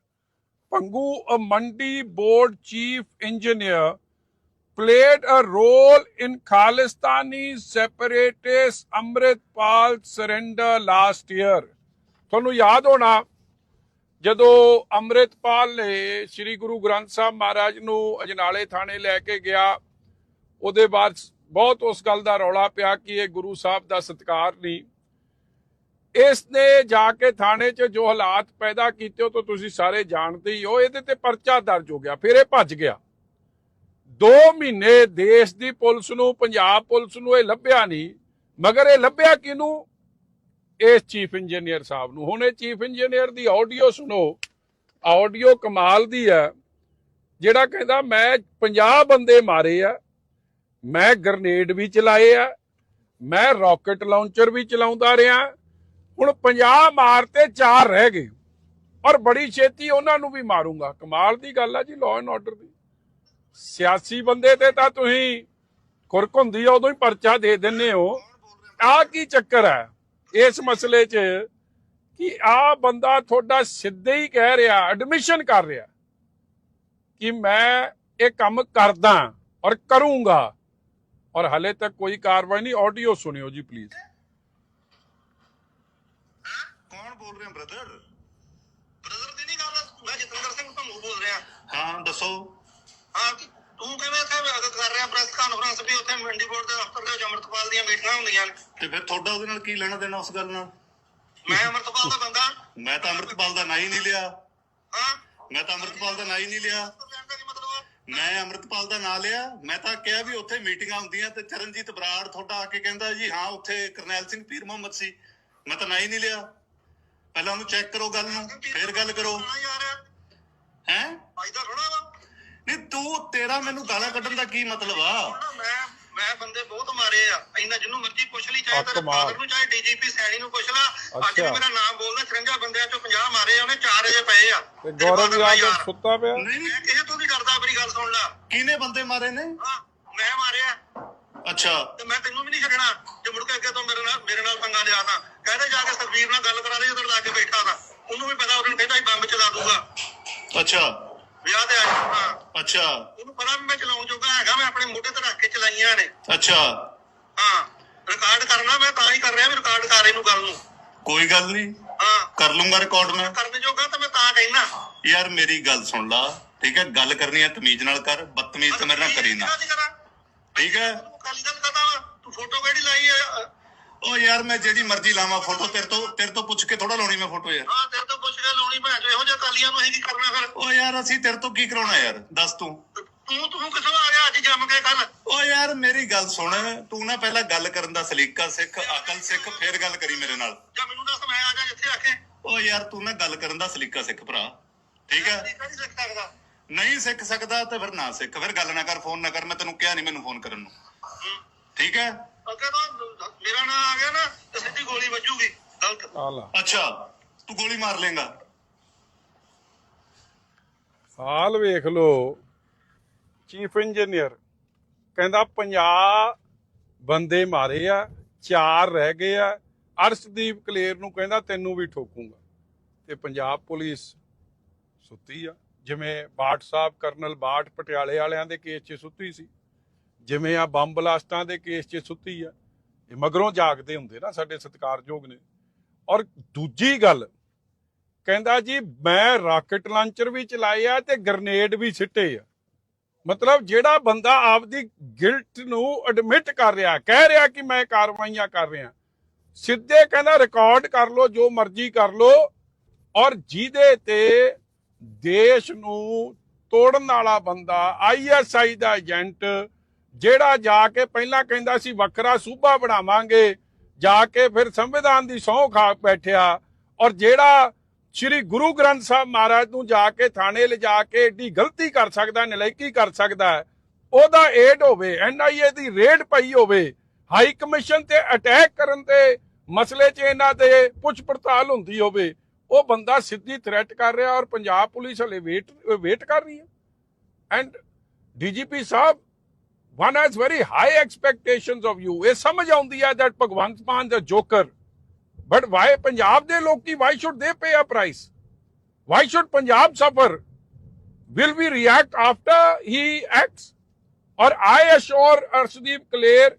Pangu, a Mandi board chief engineer, played a role in Khalistani separatist Amritpal surrender last year. ਤੁਹਾਨੂੰ ਯਾਦ ਹੋਣਾ ਜਦੋਂ ਅੰਮ੍ਰਿਤਪਾਲ ਨੇ ਸ੍ਰੀ ਗੁਰੂ ਗ੍ਰੰਥ ਸਾਹਿਬ ਮਹਾਰਾਜ ਨੂੰ ਅਜਨਾਲੇ ਥਾਣੇ ਲੈ ਕੇ ਗਿਆ ਉਹਦੇ ਬਾਅਦ ਬਹੁਤ ਉਸ ਗੱਲ ਦਾ ਰੌਲਾ ਪਿਆ ਕਿ ਇਹ ਗੁਰੂ ਸਾਹਿਬ ਦਾ ਸਤਿਕਾਰ ਨਹੀਂ। ਇਸ ਨੇ ਜਾ ਕੇ ਥਾਣੇ 'ਚ ਜੋ ਹਾਲਾਤ ਪੈਦਾ ਕੀਤੇ, ਉਹ ਤਾਂ ਤੁਸੀਂ ਸਾਰੇ ਜਾਣਦੇ ਹੀ ਹੋ, ਇਹਦੇ ਤੇ ਪਰਚਾ ਦਰਜ ਹੋ ਗਿਆ, ਫਿਰ ਇਹ ਭੱਜ ਗਿਆ। 2 ਮਹੀਨੇ ਦੇਸ਼ ਦੀ ਪੁਲਿਸ ਨੂੰ, ਪੰਜਾਬ ਪੁਲਿਸ ਨੂੰ ਇਹ ਲੱਭਿਆ ਨਹੀਂ, ਮਗਰ ਇਹ ਲੱਭਿਆ ਕਿਹਨੂੰ? ਇਸ ਚੀਫ ਇੰਜੀਨੀਅਰ ਸਾਹਿਬ ਨੂੰ। ਹੁਣ ਇਹ ਚੀਫ ਇੰਜੀਨੀਅਰ ਦੀ ਆਡੀਓ ਸੁਣੋ। ਆਡੀਓ ਕਮਾਲ ਦੀ ਹੈ, ਜਿਹੜਾ ਕਹਿੰਦਾ, ਮੈਂ 50 ਬੰਦੇ ਮਾਰੇ ਆ ਮੈਂ ਗ੍ਰਨੇਡ ਵੀ ਚਲਾਏ ਆ, ਮੈਂ ਰਾਕਟ ਲਾਂਚਰ ਵੀ ਚਲਾਉਂਦਾ ਰਿਹਾ, ਹੁਣ 50 ਮਾਰਤੇ 4 ਰਹਿ ਗਏ। ਔਰ ਬੜੀ ਛੇਤੀ ਉਹਨਾਂ ਨੂੰ ਵੀ ਮਾਰੂੰਗਾ। ਕਮਾਲ ਦੀ ਗੱਲ ਆ ਜੀ ਲਾਅ ਐਂਡ ਆਰਡਰ ਦੀ। ਸਿਆਸੀ ਬੰਦੇ ਤੇ ਤਾਂ ਤੁਸੀਂ ਖੁਰਕ ਹੁੰਦੀ ਆ, ਉਦੋਂ ਹੀ ਪਰਚਾ ਦੇ ਦਿੰਨੇ ਹੋ। ਆ ਕੀ ਚੱਕਰ ਹੈ ਇਸ ਮਸਲੇ 'ਚ ਕਿ ਆ ਬੰਦਾ ਤੁਹਾਡਾ ਸਿੱਧੇ ਹੀ ਕਹਿ ਰਿਹਾ ਐਡਮਿਸ਼ਨ ਕਰ ਰਿਹਾ ਕਿ ਮੈਂ ਇਹ ਕੰਮ ਕਰਦਾ ਔਰ ਕਰੂੰਗਾ। ਔਰ ਹਲੇ ਤੱਕ ਕੋਈ ਕਾਰਵਾਈ ਨਹੀਂ ਆਡੀਓ ਸੁਣਿਓ ਜੀ ਪਲੀਜ਼ ਕੌਣ ਬੋਲ ਰਿਹਾ ਬ੍ਰਦਰ ਬ੍ਰਦਰ ਦੀ ਨਹੀਂ ਗੱਲ ਮੈਂ ਜਤਿੰਦਰ ਸਿੰਘ ਭੰਗੂ ਬੋਲ ਰਿਹਾ। ਹਾਂ ਦੱਸੋ। ਹਾਂ ਤੂੰ ਕਿਵੇਂ ਇੱਥੇ ਕਰ ਰਿਹਾ ਪ੍ਰੈਸ ਕਾਨਫਰੰਸ ਵੀ ਉੱਥੇ ਮੰਡੀ ਬੋਰਡ ਦੇ ਦਫ਼ਤਰ ਦੇ ਵਿੱਚ ਅੰਮ੍ਰਿਤਪਾਲ ਦੀਆਂ ਮੀਟਿੰਗਾਂ ਹੁੰਦੀਆਂ ਨੇ। ਤੇ ਫਿਰ ਤੁਹਾਡਾ ਉਹਦੇ ਨਾਲ ਕੀ ਲੈਣਾ ਦੇਣਾ ਉਸ ਗੱਲ ਨਾਲ? ਮੈਂ ਅੰਮ੍ਰਿਤਪਾਲ ਦਾ ਬੰਦਾ। ਮੈਂ ਤਾਂ ਅੰਮ੍ਰਿਤਪਾਲ ਦਾ ਨਾਂ ਹੀ ਨਹੀਂ ਲਿਆ। ਹਾਂ। ਮੈਂ ਤਾਂ ਅੰਮ੍ਰਿਤਪਾਲ ਦਾ ਨਾਂ ਹੀ ਨਹੀਂ ਲਿਆ। ਮੈਂ ਅੰਮ੍ਰਿਤਪਾਲ ਦਾ ਨਾਂ ਲਿਆ ਮੈਂ ਤਾਂ ਕਿਹਾ ਵੀ ਉੱਥੇ ਮੀਟਿੰਗਾਂ ਹੁੰਦੀਆਂ ਤੇ ਚਰਨਜੀਤ ਬਰਾੜ ਤੁਹਾਡਾ ਆ ਕੇ ਕਹਿੰਦਾ ਜੀ ਹਾਂ ਉੱਥੇ ਕਰਨੈਲ ਸਿੰਘ ਪੀਰ ਮੁਹੰਮਦ ਸੀ। ਮੈਂ ਤਾਂ ਨਾਂ ਹੀ ਨਹੀਂ ਲਿਆ। ਪਹਿਲਾਂ ਉਹਨੂੰ ਚੈੱਕ ਕਰੋ ਗੱਲ ਨੂੰ ਫੇਰ ਗੱਲ ਕਰੋ। ਹਾਂ? ਫਾਇਦਾ ਥੋੜਾ ਵਾ। ਨਹੀਂ ਤੂੰ ਤੇਰਾ ਮੈਨੂੰ ਗਾਲਾਂ ਕੱਢਣ ਦਾ ਕੀ ਮਤਲਬ ਆ? ਮੈਂ ਬੰਦੇ ਬਹੁਤ ਮਾਰੇ ਆ। ਇੰਨਾ ਜਿਹਨੂੰ ਮਰਜ਼ੀ ਪੁੱਛ ਲਈ ਚਾਹੇ ਆ ਤੇਰੇ। ਫਾਦਰ ਨੂੰ ਚਾਹੇ ਡੀਜੀਪੀ ਸੈਣੀ ਨੂੰ ਪੁੱਛ ਲਾ। ਅੱਜ ਵੀ। ਮੇਰਾ ਨਾਮ ਬੋਲਦਾ 53 ਬੰਦਿਆਂ ਚੋਂ 50 ਮਾਰੇ ਆ ਉਹਨੇ 4 ਅਜੇ ਪਏ ਆ। ਤੇ ਗੌਰਵ ਯਾਦਵ ਯਾਰ। ਸੁੱਤਾ ਪਿਆ? ਨਹੀਂ ਮੈਂ ਕਿਸੇ ਤੋਂ ਨਹੀਂ ਡਰਦਾ ਮੇਰੀ ਗੱਲ ਸੁਣ ਲੈ। ਕਿਹਨੇ ਬੰਦੇ ਮਾਰੇ ਨੇ? ਹਾਂ ਮੈਂ ਮਾਰਿਆ। ਅੱਛਾ। ਤੇ ਮੈਂ ਤੈਨੂੰ ਵੀ ਨਹੀਂ ਛੱਡਣਾ ਜੇ ਮੁੜ ਕੇ ਅੱਗੇ ਤੋਂ ਮੇਰੇ ਨਾਲ ਮੇਰੇ ਨਾਲ ਪੰਗਾ ਲਿਆ ਤਾਂ। ਕਹਿੰਦੇ ਜਾ ਕੇ ਸਰਵੀਰ ਨਾਲ ਗੱਲ ਕਰਾ ਦੇ ਜਦੋਂ ਲਾ ਕੇ ਬੈਠਾ ਤਾਂ। ਉਹਨੂੰ ਵੀ ਪਤਾ ਉਹਨੂੰ ਕਹਿੰਦਾ ਸੀ ਬੰਬ ਚਲਾ ਦੂਗਾ। ਅੱਛਾ। ਵਿਆਹ ਤੇ ਆਇਆ ਹਾਂ। ਅੱਛਾ। ਉਹਨੂੰ ਪਤਾ ਵੀ ਮੈਂ ਚਲਾਉਣ ਜੋਗਾ ਹੈਗਾ ਮੈਂ ਆਪਣੇ ਮੋਢੇ ਤੇ ਰੱਖ ਕੇ ਚਲਾਈਆਂ ਨੇ। ਅੱਛਾ। ਹਾਂ ਰਿਕਾਰਡ ਕਰਨਾ ਮੈਂ ਤਾਂ ਹੀ ਕਰ ਰਿਹਾ ਵੀ ਰਿਕਾਰਡ ਕਰ ਇਹਨੂੰ ਗੱਲ ਨੂੰ। ਕੋਈ ਗੱਲ ਨਹੀਂ। ਹਾਂ। ਕਰ ਲੂੰਗਾ ਰਿਕਾਰਡ ਮੈਂ। ਕਰਨ ਜੋਗਾ ਤਾਂ ਮੈਂ ਤਾਂ ਕਹਿਣਾ ਯਾਰ ਮੇਰੀ ਗੱਲ ਸੁਣ ਲਾ। ਠੀਕ ਹੈ ਗੱਲ ਕਰਨੀ ਹੈ ਤਮੀਜ਼ ਨਾਲ ਕਰ ਬਦਤਮੀਜ਼ ਤਾਂ ਮੇਰੇ ਨਾਲ ਕਰੀ ਨਾ। ਠੀਕ ਹੈ। ਕਾਲੀ ਗੱਲ ਕਰਦਾ ਤੂੰ ਫੋਟੋ ਕਿਹੜੀ ਲਾਈ ਆ? ਓ ਯਾਰ ਮੈਂ ਜਿਹੜੀ ਮਰਜ਼ੀ ਲਾਵਾਂ ਫੋਟੋ ਤੇਰੇ ਤੋਂ ਤੇਰੇ ਤੋਂ ਪੁੱਛ ਕੇ ਥੋੜਾ ਲਾਉਣੀ ਮੈਂ ਫੋਟੋ ਯਾਰ। ਹਾਂ ਤੇਰੇ ਤੋਂ ਪੁੱਛ ਕੇ ਲਾਉਣੀ ਭੈਣ ਚੋ ਇਹੋ ਜਿਹੇ ਕਾਲੀਆਂ ਨੂੰ ਅਸੀਂ ਕੀ ਕਰਨਾ ਫਿਰ? ਓ ਯਾਰ ਅਸੀਂ ਤੇਰੇ ਤੋਂ ਕੀ ਕਰਾਉਣਾ ਯਾਰ? ਦੱਸ ਤੂੰ। ਤੂੰ ਤੂੰ ਕਿੱਥੋਂ ਆ ਗਿਆ ਅੱਜ ਜੰਮ ਕੇ ਕੱਲ ਓ ਯਾਰ ਮੇਰੀ ਗੱਲ ਸੁਣ। ਤੂੰ ਨਾ ਪਹਿਲਾਂ ਗੱਲ ਕਰਨ ਦਾ ਸਲੀਕਾ ਸਿੱਖ ਅਕਲ ਸਿੱਖ ਫੇਰ ਗੱਲ ਕਰੀ ਮੇਰੇ ਨਾਲ। ਜਾਂ ਮੈਨੂੰ ਦੱਸ ਮੈਂ ਆ ਜਾ ਜਿੱਥੇ ਆਖੇ ਓ ਯਾਰ ਤੂੰ ਨਾ ਗੱਲ ਕਰਨ ਦਾ ਸਲੀਕਾ ਸਿੱਖ ਭਰਾ। ਠੀਕ ਹੈ? ਨਹੀਂ ਸਿੱਖ ਸਕਦਾ। ਨਹੀਂ ਸਿੱਖ ਸਕਦਾ ਤੇ ਫਿਰ ਨਾ ਸਿੱਖ। ਫਿਰ ਗੱਲ ਨਾ ਕਰ ਫੋਨ ਨਾ ਕਰ ਮੈਂ ਤੈਨੂੰ ਕਿਹਾ ਨਹੀਂ ਮੈਨੂੰ ਫੋਨ ਕਰਨ ਨੂੰ। ਹੂੰ। ਠੀਕ ਹੈ? ਅੱਗੇ ਤੋਂ ਮੇਰਾ ਨਾਂ ਆ ਗਿਆ ਨਾ ਤੇ ਸਿੱਧੀ ਗੋਲੀ ਵੱਜੂਗੀ। ਗਲਤ। ਅੱਛਾ ਤੂੰ ਗੋਲੀ ਮਾਰ ਲੇਗਾ ਹਾਲ ਵੇਖ ਲਓ। ਚੀਫ ਇੰਜੀਨੀਅਰ ਕਹਿੰਦਾ 50 ਬੰਦੇ ਮਾਰੇ ਆ, ਚਾਰ ਰਹਿ ਗਏ ਆ। ਅਰਸ਼ਦੀਪ ਕਲੇਰ ਨੂੰ ਕਹਿੰਦਾ, ਤੈਨੂੰ ਵੀ ਠੋਕੂਗਾ। ਤੇ ਪੰਜਾਬ ਪੁਲਿਸ ਸੁੱਤੀ ਆ। ਜਿਵੇਂ ਬਾਟ ਸਾਹਿਬ, ਕਰਨਲ ਬਾਟ ਪਟਿਆਲੇ ਵਾਲਿਆਂ ਦੇ ਕੇਸ 'ਚ ਸੁੱਤੀ ਸੀ, ਜਿਵੇਂ ਆ ਬੰਬ ਬਲਾਸਟਾਂ ਦੇ ਕੇਸ 'ਚ ਸੁੱਤੀ ਆ। ਇਹ ਮਗਰੋਂ ਜਾਗਦੇ ਹੁੰਦੇ ਨਾ ਸਾਡੇ ਸਤਿਕਾਰਯੋਗ ਨੇ। ਔਰ ਦੂਜੀ ਗੱਲ ਕਹਿੰਦਾ ਜੀ, ਮੈਂ ਰਾਕਟ ਲਾਂਚਰ ਵੀ ਚਲਾਏ ਆ ਤੇ ਗ੍ਰਨੇਡ ਵੀ ਸਿੱਟੇ ਆ। ਮਤਲਬ ਜਿਹੜਾ ਬੰਦਾ ਆਪਦੀ ਗਿਲਟ ਨੂੰ ਐਡਮਿਟ ਕਰ ਰਿਹਾ, ਕਹਿ ਰਿਹਾ ਕਿ ਮੈਂ ਕਾਰਵਾਈਆਂ ਕਰ ਰਿਹਾ, ਸਿੱਧੇ ਕਹਿੰਦਾ ਰਿਕਾਰਡ ਕਰ ਲੋ ਜੋ ਮਰਜ਼ੀ ਕਰ ਲੋ ਔਰ ਜਿਹਦੇ ਤੇ ਦੇਸ਼ ਨੂੰ ਤੋੜਨ ਵਾਲਾ ਬੰਦਾ ਆਈਐਸਆਈ ਦਾ ਏਜੰਟ, ਜਿਹੜਾ ਜਾ ਕੇ ਪਹਿਲਾਂ ਕਹਿੰਦਾ ਸੀ, ਵੱਖਰਾ ਸੂਬਾ ਬਣਾਵਾਂਗੇ, ਜਾ ਕੇ ਫਿਰ ਸੰਵਿਧਾਨ ਦੀ ਸਹੁੰ ਖਾ ਬੈਠਿਆ, ਔਰ ਜਿਹੜਾ ਸ੍ਰੀ ਗੁਰੂ ਗ੍ਰੰਥ ਸਾਹਿਬ ਮਹਾਰਾਜ ਨੂੰ ਜਾ ਕੇ ਥਾਣੇ ਲਿਜਾ ਕੇ ਏਡੀ ਗਲਤੀ ਕਰ ਸਕਦਾ, ਨਲਾਇਕੀ ਕਰ ਸਕਦਾ ਉਹਦਾ ਏਡ ਹੋਵੇ ਐਨਆਈਏ ਦੀ ਰੇਡ ਪਈ ਹੋਵੇ ਹਾਈ ਕਮਿਸ਼ਨ ਤੇ ਅਟੈਕ ਕਰਨ ਤੇ ਮਸਲੇ 'ਚ ਇਹਨਾਂ ਤੇ ਪੁੱਛ ਪੜਤਾਲ ਹੁੰਦੀ ਹੋਵੇ, ਉਹ ਬੰਦਾ ਸਿੱਧੀ ਥ੍ਰੈਟ ਕਰ ਰਿਹਾ ਔਰ ਪੰਜਾਬ ਪੁਲਿਸ ਹਲੇ ਵੇਟ ਵੇਟ ਕਰ ਰਹੀ ਹੈ। ਐਂਡ ਡੀਜੀਪੀ ਸਾਹਿਬ one has very high expectations of you ਇਹ ਸਮਝ ਆਉਂਦੀ ਹੈ ਦੈਟ ਭਗਵੰਤ ਮਾਨ ਦਾ ਜੋਕਰ ਬਟ ਵਾਈ ਪੰਜਾਬ ਦੇ ਲੋਕੀ why should they pay a price why should Punjab suffer will we react after he acts? ਔਰ I assure Arshdeep Kaler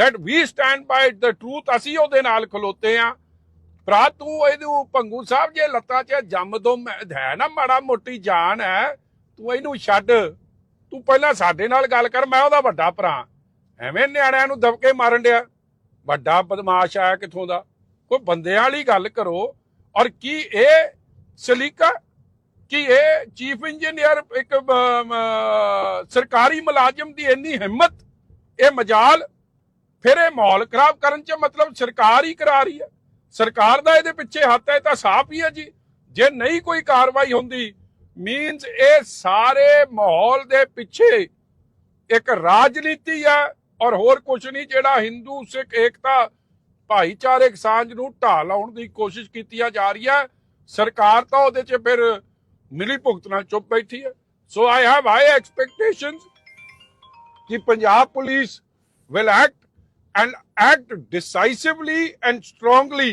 that we stand by the truth. ਅਸੀਂ ਉਹਦੇ ਨਾਲ ਖਲੋਤੇ ਆ। ਭਰਾ, ਤੂੰ ਇਹਨੂੰ ਪੰਗੂ ਸਾਹਿਬ ਜੇ ਲੱਤਾਂ 'ਚ ਜੰਮ ਦੋ ਹੈ ਨਾ, ਮਾੜਾ ਮੋਟੀ ਜਾਨ ਹੈ। ਤੂੰ ਇਹਨੂੰ ਛੱਡ। ਤੂੰ ਪਹਿਲਾਂ ਸਾਡੇ ਨਾਲ ਗੱਲ ਕਰ, ਮੈਂ ਉਹਦਾ ਵੱਡਾ ਭਰਾ। ਐਵੇਂ ਨਿਆਣਿਆਂ ਨੂੰ ਦਬਕੇ ਮਾਰਨ ਡਿਆ। ਵੱਡਾ ਬਦਮਾਸ਼ ਆਇਆ ਕਿੱਥੋਂ ਦਾ? ਕੋਈ ਬੰਦਿਆਂ ਵਾਲੀ ਗੱਲ ਕਰੋ ਔਰ ਕੀ ਇਹ ਸਲੀਕਾ, ਕਿ ਇਹ ਚੀਫ ਇੰਜੀਨੀਅਰ, ਇੱਕ ਸਰਕਾਰੀ ਮੁਲਾਜ਼ਮ ਦੀ ਇੰਨੀ ਹਿੰਮਤ, ਇਹ ਮਜਾਲ, ਫਿਰ ਇਹ ਮਾਹੌਲ ਖਰਾਬ ਕਰਨ ਚ ਮਤਲਬ ਸਰਕਾਰ ਹੀ ਕਰਾ ਰਹੀ ਹੈ। ਸਰਕਾਰ ਦਾ ਇਹਦੇ ਪਿੱਛੇ ਹੱਥ ਹੈ, ਇਹ ਤਾਂ ਸਾਫ਼ ਹੀ ਹੈ ਜੀ। ਜੇ ਨਹੀਂ ਕੋਈ ਕਾਰਵਾਈ ਹੁੰਦੀ ਮੀਨਸ ਇਹ ਸਾਰੇ ਮਾਹੌਲ ਦੇ ਪਿੱਛੇ ਇੱਕ ਰਾਜਨੀਤੀ ਹੈ ਔਰ ਹੋਰ ਕੁਝ ਨਹੀਂ ਜਿਹੜਾ ਹਿੰਦੂ, ਸਿੱਖ, ਏਕਤਾ ਭਾਈਚਾਰਕ ਸਾਂਝ ਨੂੰ ਢਾਹ ਲਾਉਣ ਦੀ ਕੋਸ਼ਿਸ਼ ਕੀਤੀਆਂ ਜਾ ਰਹੀ ਹੈ ਸਰਕਾਰ ਤਾਂ ਉਹਦੇ 'ਚ ਫਿਰ ਮਿਲੀ ਭੁਗਤ ਨਾਲ ਚੁੱਪ ਬੈਠੀ ਹੈ। So I have high expectations ਕਿ Punjab police will act and act decisively and strongly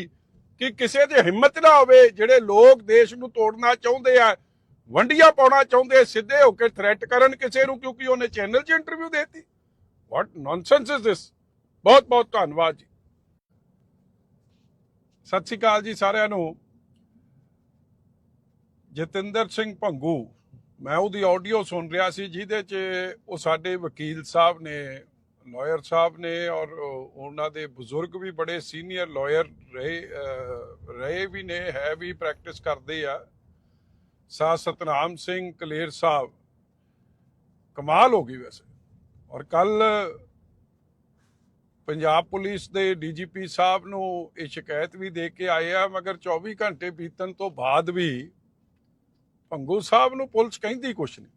ਕਿ ਕਿਸੇ ਦੇ ਹਿੰਮਤ ਨਾ ਹੋਵੇ, ਜਿਹੜੇ ਲੋਕ ਦੇਸ਼ ਨੂੰ ਤੋੜਨਾ ਚਾਹੁੰਦੇ ਆ, ਵੰਡੀਆਂ ਪਾਉਣਾ ਚਾਹੁੰਦੇ ਸਿੱਧੇ ਹੋ ਕੇ ਥ੍ਰੈਟ ਕਰਨ ਕਿਸੇ ਨੂੰ ਕਿਉਂਕਿ ਉਹਨੇ ਚੈਨਲ 'ਚ ਇੰਟਰਵਿਊ ਦੇਤੀ। ਵਾਟ ਨੌਨਸੈਂਸ ਇਜ਼ ਦਿਸ ਬਹੁਤ ਬਹੁਤ ਧੰਨਵਾਦ ਜੀ। ਸਤਿ ਸ਼੍ਰੀ ਅਕਾਲ ਜੀ ਸਾਰਿਆਂ ਨੂੰ। ਜਤਿੰਦਰ ਸਿੰਘ ਭੰਗੂ, ਮੈਂ ਉਹਦੀ ਆਡੀਓ ਸੁਣ ਰਿਹਾ ਸੀ, ਜਿਹਦੇ 'ਚ ਉਹ ਸਾਡੇ ਵਕੀਲ ਸਾਹਿਬ ਨੇ ਲਾਇਰ ਸਾਹਿਬ ਨੇ ਔਰ ਉਹਨਾਂ ਦੇ ਬਜ਼ੁਰਗ ਵੀ ਬੜੇ ਸੀਨੀਅਰ ਲਾਇਰ ਰਹੇ ਰਹੇ ਵੀ ਨੇ, ਹੈ ਵੀ ਪ੍ਰੈਕਟਿਸ ਕਰਦੇ ਆ। ਸਾ ਸਤਨਾਮ ਸਿੰਘ ਕਲੇਰ ਸਾਹਿਬ। ਕਮਾਲ ਹੋ ਗਈ ਵੈਸੇ। ਔਰ ਕੱਲ ਪੰਜਾਬ ਪੁਲਿਸ ਦੇ ਡੀਜੀਪੀ ਸਾਹਿਬ ਨੂੰ ਇਹ ਸ਼ਿਕਾਇਤ ਵੀ ਦੇ ਕੇ ਆਏ ਆ, ਮਗਰ 24 ਘੰਟੇ ਬੀਤਣ ਤੋਂ ਬਾਅਦ ਵੀ ਭੰਗੂ ਸਾਹਿਬ ਨੂੰ ਪੁਲਿਸ ਕਹਿੰਦੀ ਕੁਛ ਨਹੀਂ।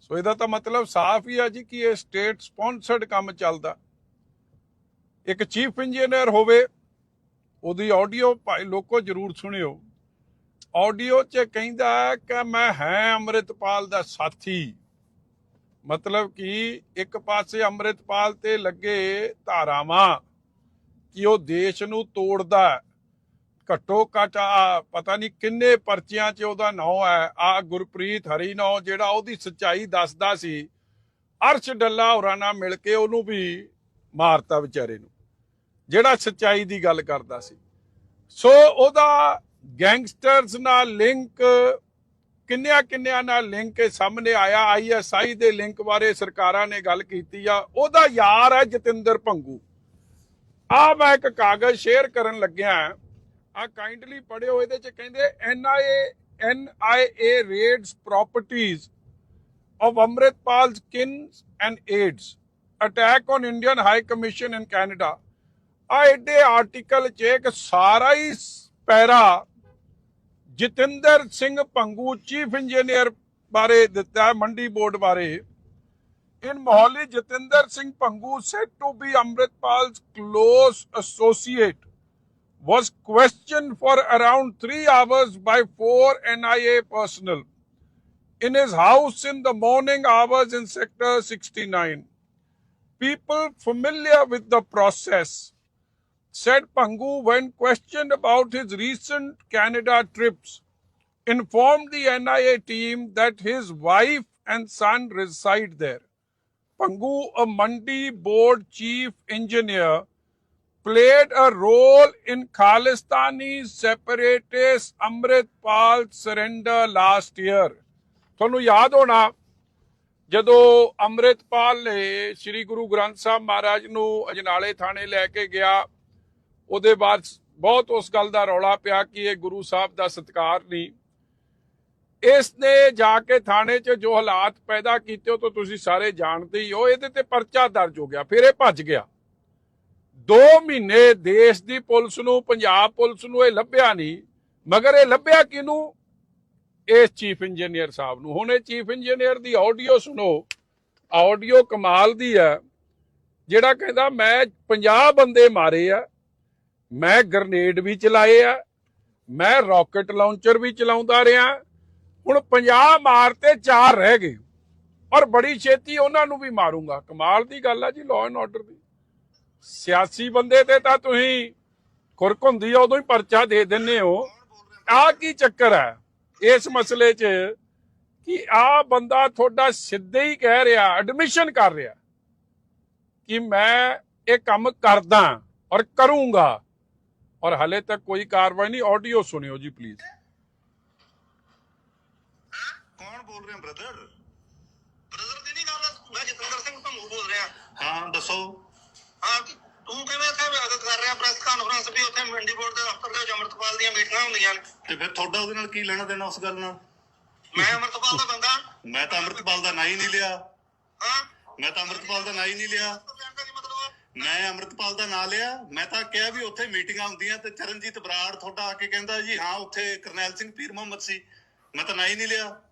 ਸੋ ਇਹਦਾ ਤਾਂ ਮਤਲਬ ਸਾਫ਼ ਹੀ ਆ ਜੀ ਕਿ ਇਹ ਸਟੇਟ ਸਪਾਂਸਰਡ ਕੰਮ ਚੱਲਦਾ। ਇੱਕ ਚੀਫ ਇੰਜੀਨੀਅਰ ਹੋਵੇ, ਉਹਦੀ ਆਡੀਓ ਭਾਈ ਲੋਕੋ ਜਰੂਰ ਸੁਣਿਓ। ਆਡੀਓ 'ਚ ਕਹਿੰਦਾ ਕਿ ਮੈਂ ਹੈ ਅੰਮ੍ਰਿਤਪਾਲ ਦਾ ਸਾਥੀ। ਮਤਲਬ ਕਿ ਇੱਕ ਪਾਸੇ ਅੰਮ੍ਰਿਤਪਾਲ ਤੇ ਲੱਗੇ ਧਾਰਾਵਾਂ ਕਿ ਉਹ ਦੇਸ਼ ਨੂੰ ਤੋੜਦਾ ਘੱਟੋ ਘੱਟ ਆ, ਪਤਾ ਨਹੀਂ ਕਿੰਨੇ ਪਰਚਿਆਂ 'ਚ ਉਹਦਾ ਨਾਂ ਹੈ। ਆ ਗੁਰਪ੍ਰੀਤ ਹਰੀ ਨਾਂ ਜਿਹੜਾ ਉਹਦੀ ਸੱਚਾਈ ਦੱਸਦਾ ਸੀ। ਅਰਸ਼ ਡੱਲਾ ਹੋਰਾਂ ਨਾਲ ਮਿਲ ਕੇ ਉਹਨੂੰ ਵੀ ਮਾਰਤਾ ਵਿਚਾਰੇ ਨੂੰ। ਜਿਹੜਾ ਸੱਚਾਈ ਦੀ ਗੱਲ ਕਰਦਾ ਸੀ। ਸੋ ਉਹਦਾ ਗੈਂਗਸਟਰਸ ਨਾਲ ਲਿੰਕ ਕਿੰਨਿਆਂ ਕਿੰਨਿਆਂ ਨਾਲ ਲਿੰਕ ਸਾਹਮਣੇ ਆਇਆ। ਆਈਐਸਆਈ ਦੇ ਲਿੰਕ ਬਾਰੇ ਸਰਕਾਰਾਂ ਨੇ ਗੱਲ ਕੀਤੀ ਆ। ਉਹਦਾ ਯਾਰ ਹੈ ਜਤਿੰਦਰ ਭੰਗੂ। ਆ ਮੈਂ ਇੱਕ ਕਾਗਜ਼ ਸ਼ੇਅਰ ਕਰਨ ਲੱਗਿਆ। ਆ ਕਾਈਂਡਲੀ ਪੜਿਓ ਇਹਦੇ ਚ ਕਹਿੰਦੇ ਐਨਆਈਏ ਐਨਆਈਏ ਰੇਡਸ ਪ੍ਰਾਪਰਟੀਆਂ of Amritpal's kins and adds attack on Indian high commission in Canada ਆ ਏਡੇ ਆਰਟੀਕਲ 'ਚ ਇੱਕ ਸਾਰਾ ਹੀ para Jatinder Singh Pangu chief engineer ਬਾਰੇ ਦਿੱਤਾ ਹੈ ਮੰਡੀ ਬੋਰਡ ਬਾਰੇ ਇਨ ਮੋਹਾਲੀ ਜਤਿੰਦਰ ਸਿੰਘ ਪੰਗੂ said to be Amritpal's close associate was questioned for around 3 hours by four NIA personnel in his house in the morning hours in Sector 69. People familiar with the process said Pangu, when questioned about his recent Canada trips, informed the NIA team that his wife and son reside there. Pangu, a Mandi board chief engineer, played a role in Khalistani separatist Amritpal surrender last year. ਤੁਹਾਨੂੰ ਯਾਦ ਹੋਣਾ ਜਦੋਂ ਅੰਮ੍ਰਿਤਪਾਲ ਨੇ ਸ੍ਰੀ ਗੁਰੂ ਗ੍ਰੰਥ ਸਾਹਿਬ ਮਹਾਰਾਜ ਨੂੰ ਅਜਨਾਲੇ ਥਾਣੇ ਲੈ ਕੇ ਗਿਆ ਉਹਦੇ ਬਾਅਦ ਬਹੁਤ ਉਸ ਗੱਲ ਦਾ ਰੌਲਾ ਪਿਆ ਕਿ ਇਹ ਗੁਰੂ ਸਾਹਿਬ ਦਾ ਸਤਿਕਾਰ ਨਹੀਂ। ਇਸ ਨੇ ਜਾ ਕੇ ਥਾਣੇ 'ਚ ਜੋ ਹਾਲਾਤ ਪੈਦਾ ਕੀਤੇ, ਉਹ ਤਾਂ ਤੁਸੀਂ ਸਾਰੇ ਜਾਣਦੇ ਹੀ ਹੋ, ਇਹਦੇ ਤੇ ਪਰਚਾ ਦਰਜ ਹੋ ਗਿਆ, ਫਿਰ ਇਹ ਭੱਜ ਗਿਆ। 2 ਮਹੀਨੇ ਦੇਸ਼ ਦੀ ਪੁਲਿਸ ਨੂੰ, ਪੰਜਾਬ ਪੁਲਿਸ ਨੂੰ ਇਹ ਲੱਭਿਆ ਨਹੀਂ, ਮਗਰ ਇਹ ਲੱਭਿਆ ਕਿਹਨੂੰ? ਇਸ ਚੀਫ ਇੰਜੀਨੀਅਰ ਸਾਹਿਬ ਨੂੰ। ਹੁਣ ਇਹ ਚੀਫ ਇੰਜੀਨੀਅਰ ਦੀ ਆਡੀਓ ਸੁਣੋ, ਆਡੀਓ ਕਮਾਲ ਦੀ ਹੈ, ਜਿਹੜਾ ਕਹਿੰਦਾ, ਮੈਂ 50 ਬੰਦੇ ਮਾਰੇ ਆ ਮੈਂ ਗ੍ਰਨੇਡ ਵੀ ਚਲਾਏ ਆ, ਮੈਂ ਰਾਕਟ ਲਾਂਚਰ ਵੀ ਚਲਾਉਂਦਾ ਰਿਹਾ, ਹੁਣ 50 ਮਾਰ ਤੇ 4 ਰਹਿ ਗਏ। ਔਰ ਬੜੀ ਛੇਤੀ ਉਹਨਾਂ ਨੂੰ ਵੀ ਮਾਰੂੰਗਾ। ਕਮਾਲ ਦੀ ਗੱਲ ਆ ਜੀ ਲਾਅ ਐਂਡ ਆਰਡਰ ਦੀ। ਸਿਆਸੀ ਬੰਦੇ ਤੇ ਤਾਂ ਤੁਸੀਂ ਖੁਰਕ ਹੁੰਦੀ ਆ, ਉਦੋਂ ਹੀ ਪਰਚਾ ਦੇ ਦਿੰਨੇ ਹੋ। ਆ ਕੀ ਚੱਕਰ ਹੈ ਇਸ ਮਸਲੇ 'ਚ ਕਿ ਆ ਬੰਦਾ ਤੁਹਾਡਾ ਸਿੱਧੇ ਹੀ ਕਹਿ ਰਿਹਾ ਐਡਮਿਸ਼ਨ ਕਰ ਰਿਹਾ ਕਿ ਮੈਂ ਇਹ ਕੰਮ ਕਰਦਾ ਔਰ ਕਰੂੰਗਾ। ਔਰ ਹਲੇ ਤੱਕ ਕੋਈ ਕਾਰਵਾਈ ਨਹੀਂ ਆਡੀਓ ਸੁਣਿਓ ਜੀ ਪਲੀਜ਼ ਕੌਣ ਬੋਲ ਰਹੇ ਬ੍ਰਦਰ ਬ੍ਰਦਰ ਦੀ ਨਹੀਂ ਗੱਲ ਮੈਂ ਜਤਿੰਦਰ ਸਿੰਘ ਭੰਗੂ ਬੋਲ ਰਿਹਾ। ਹਾਂ ਦੱਸੋ। ਹਾਂ ਤੇ ਕਿਵੇਂ ਇੱਥੇ ਕਰ ਰਿਹਾ ਪ੍ਰੈਸ ਕਾਨਫਰੰਸ ਵੀ ਉੱਥੇ ਮੰਡੀ ਬੋਰਡ ਦੇ ਦਫ਼ਤਰ ਦੇ ਵਿੱਚ ਅੰਮ੍ਰਿਤਪਾਲ ਦੀਆਂ ਮੀਟਿੰਗਾਂ ਹੁੰਦੀਆਂ ਨੇ। ਤੇ ਫਿਰ ਤੁਹਾਡਾ ਉਹਦੇ ਨਾਲ ਕੀ ਲੈਣਾ ਦੇਣਾ ਉਸ ਗੱਲ ਨਾਲ? ਮੈਂ ਅੰਮ੍ਰਿਤਪਾਲ ਦਾ ਬੰਦਾ। ਮੈਂ ਤਾਂ ਅੰਮ੍ਰਿਤਪਾਲ ਦਾ ਨਾਂ ਹੀ ਨਹੀਂ ਲਿਆ। ਹਾਂ। ਮੈਂ ਤਾਂ ਅੰਮ੍ਰਿਤਪਾਲ ਦਾ ਨਾਂ ਹੀ ਨਹੀਂ ਲਿਆ। ਮੈਂ ਅੰਮ੍ਰਿਤਪਾਲ ਦਾ ਨਾਂ ਲਿਆ ਮੈਂ ਤਾਂ ਕਿਹਾ ਵੀ ਉੱਥੇ ਮੀਟਿੰਗਾਂ ਹੁੰਦੀਆਂ ਤੇ ਚਰਨਜੀਤ ਬਰਾੜ ਤੁਹਾਡਾ ਆ ਕੇ ਕਹਿੰਦਾ ਜੀ ਹਾਂ ਉੱਥੇ ਕਰਨੈਲ ਸਿੰਘ ਪੀਰ ਮੁਹੰਮਦ ਸੀ। ਮੈਂ ਤਾਂ ਨਾਂ ਹੀ ਨਹੀਂ ਲਿਆ।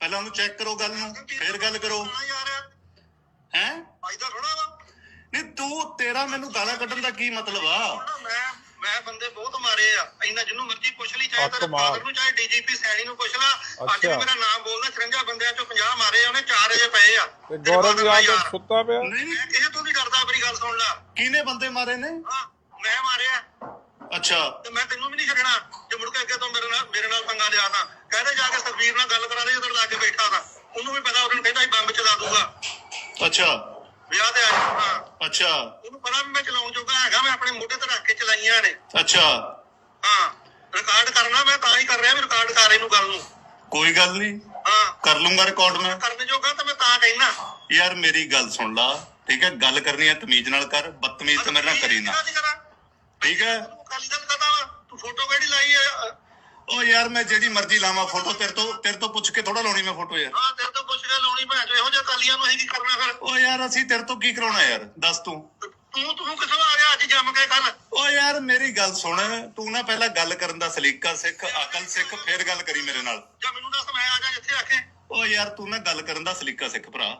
ਪਹਿਲਾਂ ਉਹਨੂੰ ਚੈੱਕ ਕਰੋ ਗੱਲ ਨੂੰ ਫਿਰ ਗੱਲ ਕਰੋ। ਹਾਂ? ਫਾਇਦਾ ਥੋੜਾ ਵਾ। ਨਹੀਂ ਤੂੰ ਤੇਰਾ ਮੈਨੂੰ ਗਾਲਾਂ ਕੱਢਣ ਦਾ ਕੀ ਮਤਲਬ ਆ? ਮੈਂ ਬੰਦੇ ਬਹੁਤ ਮਾਰੇ ਆ। ਇੰਨਾ ਜਿਹਨੂੰ ਮਰਜ਼ੀ ਪੁੱਛ ਲਈ ਚਾਹੇ ਤੇਰੇ। ਫਾਦਰ ਨੂੰ ਚਾਹੇ ਡੀਜੀਪੀ ਸੈਣੀ ਨੂੰ ਪੁੱਛ ਲਾ। ਅੱਜ ਵੀ। ਮੇਰਾ ਨਾਮ ਬੋਲਦਾ 53 ਬੰਦਿਆਂ ਚੋਂ 50 ਮਾਰੇ ਆ, ਉਹਨੇ 4 ਅਜੇ ਪਏ ਆ। ਤੇ ਗੌਰਵ ਵੀ ਆ ਦਾ ਕੇ। ਸੁੱਤਾ ਪਿਆ? ਨਹੀਂ। ਕਿਸੇ ਤੋਂ ਨਹੀਂ ਡਰਦਾ ਮੇਰੀ ਗੱਲ ਸੁਣ ਲੈ। ਕਿਹਨੇ ਬੰਦੇ ਮਾਰੇ ਨੇ? ਹਾਂ ਮੈਂ ਮਾਰਿਆ। ਅੱਛਾ। ਤੇ ਮੈਂ ਤੈਨੂੰ ਵੀ ਨਹੀਂ ਛੱਡਣਾ ਜੇ ਮੁੜ ਕੇ ਅੱਗੇ ਤੋਂ ਮੇਰੇ ਨਾਲ ਮੇਰੇ ਨਾਲ ਪੰਗਾ ਲਿਆ ਤਾਂ। ਕਹਿੰਦੇ ਜਾ ਕੇ ਸਰਵੀਰ ਨਾਲ ਗੱਲ ਕਰਾ ਦੇ ਜਦੋਂ ਲਾ ਕੇ ਬੈਠਾ ਤਾਂ। ਉਹਨੂੰ ਵੀ ਪਤਾ ਉਹਨੂੰ ਕਹਿੰਦਾ ਸੀ ਬੰਬ ਚਲਾ ਦੂਗਾ। ਅੱਛਾ। ਵਿਆਹ ਤੇ ਆ ਹਾਂ। ਅੱਛਾ। ਉਹਨੂੰ ਪਤਾ ਵੀ ਮੈਂ ਚਲਾਉਣ ਜੋਗਾ ਹੈਗਾ ਮੈਂ ਆਪਣੇ ਮੋਢੇ ਤੇ ਰੱਖ ਕੇ ਚਲਾਈਆਂ ਨੇ। ਅੱਛਾ। ਹਾਂ ਰਿਕਾਰਡ ਕਰਨਾ ਮੈਂ ਤਾਂ ਹੀ ਕਰ ਰਿਹਾ ਵੀ ਰਿਕਾਰਡ ਕਰ ਇਹਨੂੰ ਗੱਲ ਨੂੰ। ਕੋਈ ਗੱਲ ਨਹੀਂ। ਹਾਂ। ਕਰ ਲੂੰਗਾ ਰਿਕਾਰਡ ਮੈਂ। ਕਰਨ ਜੋਗਾ ਤਾਂ ਮੈਂ ਤਾਂ ਕਹਿਣਾ ਯਾਰ ਮੇਰੀ ਗੱਲ ਸੁਣ ਲਾ। ਠੀਕ ਹੈ ਗੱਲ ਕਰਨੀ ਹੈ ਤਮੀਜ਼ ਨਾਲ ਕਰ। ਬਦਤਮੀਜ਼ ਤਾਂ ਮੇਰੇ ਨਾਲ ਕਰੀ ਨਾ। ਠੀਕ ਹੈ। ਕਾਲੀ ਦਲ ਕਹਦਾ ਵਾ। ਤੂੰ ਫੋਟੋ ਕਿਹੜੀ ਲਾਈ ਹੈ? ਓ ਯਾਰ ਮੈਂ ਜਿਹੜੀ ਮਰਜ਼ੀ ਲਾਵਾਂ ਫੋਟੋ ਤੇਰੇ ਤੋਂ ਤੇਰੇ ਤੋਂ ਪੁੱਛ ਕੇ ਥੋੜਾ ਲਾਉਣੀ ਮੈਂ ਫੋਟੋ ਯਾਰ। ਹਾਂ ਤੇਰੇ ਤੋਂ ਪੁੱਛ ਕੇ ਲਾਉਣੀ ਭੈਣ ਇਹੋ ਜਿਹੇ ਕਾਲੀਆਂ ਨੂੰ ਅਸੀਂ ਕੀ ਕਰਨਾ ਫਿਰ? ਓ ਯਾਰ ਅਸੀਂ ਤੇਰੇ ਤੋਂ ਕੀ ਕਰਾਉਣਾ ਯਾਰ ਦੱਸ ਤੂੰ। ਤੂੰ ਤੂੰ ਕਿੱਥੋਂ ਆ ਗਿਆ ਅੱਜ ਜੰਮ ਕੇ ਕੱਲ ਓ ਯਾਰ ਮੇਰੀ ਗੱਲ ਸੁਣ ਤੂੰ ਨਾ ਪਹਿਲਾਂ ਗੱਲ ਕਰਨ ਦਾ ਸਲੀਕਾ ਸਿੱਖ ਅਕਲ ਸਿੱਖ ਫਿਰ ਗੱਲ ਕਰੀ ਮੇਰੇ ਨਾਲ। ਜਾਂ ਮੈਨੂੰ ਦੱਸ ਮੈਂ ਆ ਜਾ ਜਿੱਥੇ ਆਖੇ ਓ ਯਾਰ ਤੂੰ ਨਾ ਗੱਲ ਕਰਨ ਦਾ ਸਲੀਕਾ ਸਿੱਖ ਭਰਾ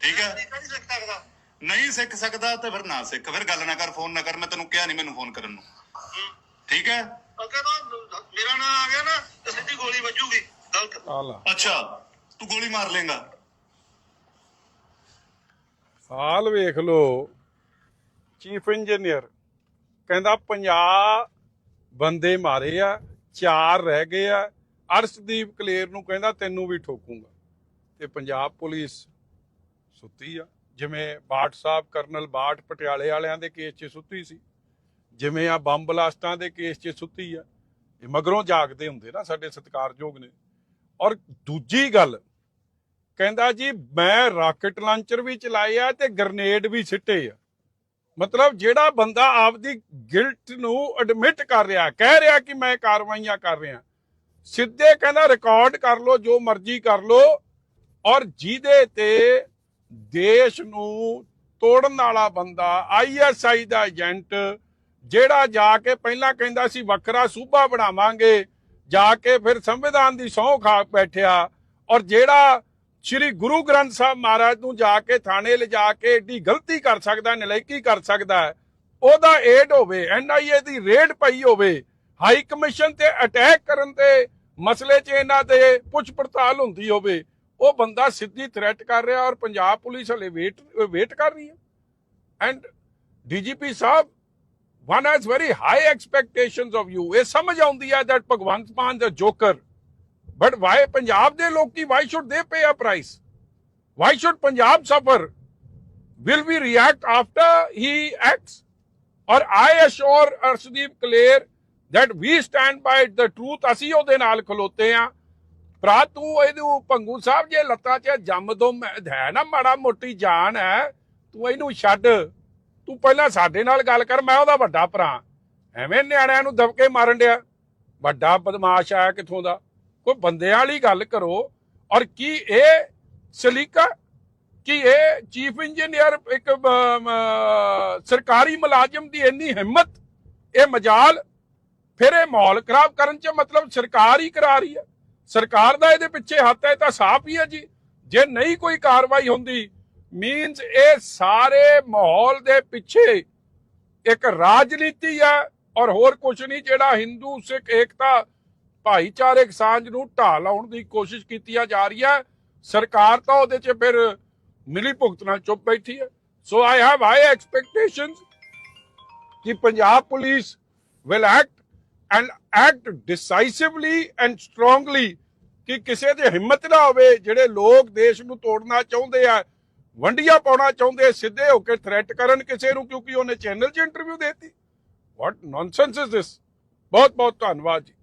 ਠੀਕ ਹੈ ਨਹੀਂ ਸਿੱਖ ਸਕਦਾ। ਤੇ ਫਿਰ ਨਾ ਸਿੱਖ ਫਿਰ ਗੱਲ ਨਾ ਕਰ ਫੋਨ ਨਾ ਕਰ ਮੈਂ ਤੈਨੂੰ ਕਿਹਾ ਨਹੀਂ ਮੈਨੂੰ ਫੋਨ ਕਰਨ ਨੂੰ। ਠੀਕ ਹੈ ਮੇਰਾ ਨਾਂ ਆ ਗਿਆ ਨਾ ਤੇ ਸਿੱਧੀ ਗੋਲੀ ਵੱਜੂਗੀ। ਗਲਤ। ਅੱਛਾ ਤੂੰ ਗੋਲੀ ਮਾਰ ਲੇਗਾ। ਹਾਲ ਵੇਖ ਲੋ ਚੀਫ ਇੰਜੀਨੀਅਰ ਕਹਿੰਦਾ 50 ਬੰਦੇ ਮਾਰੇ ਆ ਚਾਰ ਰਹਿ ਗਏ ਆ। ਅਰਸ਼ਦੀਪ ਕਲੇਰ ਨੂੰ ਕਹਿੰਦਾ ਤੈਨੂੰ ਵੀ ਠੋਕੂਗਾ। ਤੇ ਪੰਜਾਬ ਪੁਲਿਸ ਸੁੱਤੀ ਆ। ਜਿਵੇਂ ਬਾਟ ਸਾਹਿਬ ਕਰਨਲ ਬਾਟ ਪਟਿਆਲੇ ਵਾਲਿਆਂ ਦੇ ਕੇਸ 'ਚ ਸੁੱਤੀ ਸੀ। ਜਿਵੇਂ ਆ ਬੰਬ ਬਲਾਸਟਾਂ ਦੇ ਕੇਸ 'ਚ ਸੁੱਤੀ ਆ, ਇਹ ਮਗਰੋਂ ਜਾਗਦੇ ਹੁੰਦੇ ਨਾ ਸਾਡੇ ਸਤਿਕਾਰਯੋਗ ਨੇ। ਔਰ ਦੂਜੀ ਗੱਲ, ਕਹਿੰਦਾ ਜੀ, ਮੈਂ ਰਾਕਟ ਲਾਂਚਰ ਵੀ ਚਲਾਏ ਆ ਤੇ ਗ੍ਰਨੇਡ ਵੀ ਸਿੱਟੇ ਆ। ਮਤਲਬ ਜਿਹੜਾ ਬੰਦਾ ਆਪਦੀ ਗਿਲਟ ਨੂੰ ਐਡਮਿਟ ਕਰ ਰਿਹਾ, ਕਹਿ ਰਿਹਾ ਕਿ ਮੈਂ ਕਾਰਵਾਈਆਂ ਕਰ ਰਿਹਾ, ਸਿੱਧੇ ਕਹਿੰਦਾ ਰਿਕਾਰਡ ਕਰ ਲੋ ਜੋ ਮਰਜ਼ੀ ਕਰ ਲੋ ਔਰ ਜਿਹਦੇ ਤੇ ਦੇਸ਼ ਨੂੰ ਤੋੜਨ ਵਾਲਾ ਬੰਦਾ ਆਈਐਸਆਈ ਦਾ ਏਜੰਟ ਜਿਹੜਾ ਜਾ ਕੇ ਪਹਿਲਾਂ ਕਹਿੰਦਾ ਸੀ ਵੱਖਰਾ ਸੂਬਾ ਬਣਾਵਾਂਗੇ, ਜਾ ਕੇ ਫਿਰ ਸੰਵਿਧਾਨ ਦੀ ਸਹੁੰ ਖਾ ਬੈਠਿਆ। ਔਰ ਜਿਹੜਾ ਸ੍ਰੀ ਗੁਰੂ ਗ੍ਰੰਥ ਸਾਹਿਬ ਮਹਾਰਾਜ ਨੂੰ ਜਾ ਕੇ ਥਾਣੇ ਲਿਜਾ ਕੇ ਏਡੀ ਗਲਤੀ ਕਰ ਸਕਦਾ, ਨਲਾਇਕੀ ਕਰ ਸਕਦਾ ਉਹਦਾ ਏਡ ਹੋਵੇ ਐਨਆਈਏ ਦੀ ਰੇਡ ਪਈ ਹੋਵੇ ਹਾਈ ਕਮਿਸ਼ਨ ਤੇ ਅਟੈਕ ਕਰਨ ਤੇ ਮਸਲੇ 'ਚ ਇਹਨਾਂ ਦੇ ਪੁੱਛ ਪੜਤਾਲ ਹੁੰਦੀ ਹੋਵੇ, ਉਹ ਬੰਦਾ ਸਿੱਧੀ ਥ੍ਰੈਟ ਕਰ ਰਿਹਾ ਔਰ ਪੰਜਾਬ ਪੁਲਿਸ ਹਲੇ ਵੇਟ ਵੇਟ ਕਰ ਰਹੀ ਹੈ। ਐਂਡ ਡੀਜੀਪੀ ਸਾਹਿਬ one has very high expectations of you ਇਹ ਸਮਝ ਆਉਂਦੀ ਹੈ that ਭਗਵੰਤ ਮਾਨ ਦਾ ਜੋਕਰ ਬਟ ਵਾਈ ਪੰਜਾਬ ਦੇ ਲੋਕੀ why should they pay a price why should Punjab suffer will we react after he acts or i assure arshdeep clear that we stand by the truth ਅਸੀਂ ਉਹਦੇ ਨਾਲ ਖਲੋਤੇ ਆ ਭਰਾ ਤੂੰ ਇਹਨੂੰ ਭੰਗੂ ਸਾਹਿਬ ਜੇ ਲੱਤਾਂ 'ਚ ਜੰਮ ਦੋ ਹੈ ਨਾ ਮਾੜਾ ਮੋਟੀ ਜਾਨ ਹੈ ਤੂੰ ਇਹਨੂੰ ਛੱਡ ਤੂੰ ਪਹਿਲਾਂ ਸਾਡੇ ਨਾਲ ਗੱਲ ਕਰ, ਮੈਂ ਉਹਦਾ ਵੱਡਾ ਭਰਾ। ਐਵੇਂ ਨਿਆਣਿਆਂ ਨੂੰ ਦਬਕੇ ਮਾਰਨ ਡਿਆ। ਵੱਡਾ ਬਦਮਾਸ਼ ਆਇਆ ਕਿੱਥੋਂ ਦਾ? ਕੋਈ ਬੰਦਿਆਂ ਵਾਲੀ ਗੱਲ ਕਰੋ। ਔਰ ਕੀ ਇਹ ਸਲੀਕਾ? ਕਿ ਇਹ ਚੀਫ ਇੰਜੀਨੀਅਰ ਇੱਕ ਸਰਕਾਰੀ ਮੁਲਾਜ਼ਮ ਦੀ ਇੰਨੀ ਹਿੰਮਤ? ਇਹ ਮਜਾਲ? ਫਿਰ ਇਹ ਮਾਹੌਲ ਖਰਾਬ ਕਰਨ ਚ ਮਤਲਬ ਸਰਕਾਰ ਹੀ ਕਰਾ ਰਹੀ ਹੈ ਸਰਕਾਰ ਦਾ ਇਹਦੇ ਪਿੱਛੇ ਹੱਥ ਹੈ ਤਾਂ ਸਾਫ਼ ਹੀ ਹੈ ਜੀ। ਜੇ ਨਹੀਂ ਕੋਈ ਕਾਰਵਾਈ ਹੁੰਦੀ ਮੀਨਸ ਇਹ ਸਾਰੇ ਮਾਹੌਲ ਦੇ ਪਿੱਛੇ ਇੱਕ ਰਾਜਨੀਤੀ ਹੈ ਔਰ ਹੋਰ ਕੁਝ ਨਹੀਂ ਜਿਹੜਾ ਹਿੰਦੂ ਸਿੱਖ ਏਕਤਾ ਭਾਈਚਾਰਕ ਸਾਂਝ ਨੂੰ ਢਾਹ ਲਾਉਣ ਦੀ ਕੋਸ਼ਿਸ਼ ਕੀਤੀਆਂ ਜਾ ਰਹੀ ਹੈ ਸਰਕਾਰ ਤਾਂ ਉਹਦੇ 'ਚ ਫਿਰ ਮਿਲੀ ਭੁਗਤ ਨਾਲ ਚੁੱਪ ਬੈਠੀ ਹੈ so I have high expectations ਕਿ Punjab police will act and act decisively and strongly ਕਿ ਕਿਸੇ ਦੀ ਹਿੰਮਤ ਨਾ ਹੋਵੇ, ਜਿਹੜੇ ਲੋਕ ਦੇਸ਼ ਨੂੰ ਤੋੜਨਾ ਚਾਹੁੰਦੇ ਆ ਵੰਡੀਆਂ ਪਾਉਣਾ ਚਾਹੁੰਦੇ ਸਿੱਧੇ ਹੋ ਕੇ ਥ੍ਰੈਟ ਕਰਨ ਕਿਸੇ ਨੂੰ, ਕਿਉਂਕਿ ਉਹਨੇ ਚੈਨਲ 'ਚ ਇੰਟਰਵਿਊ ਦਿੱਤੀ। ਵਾਟ ਨੌਨਸੈਂਸ ਇਜ਼ ਦਿਸ ਬਹੁਤ ਬਹੁਤ ਧੰਨਵਾਦ ਜੀ।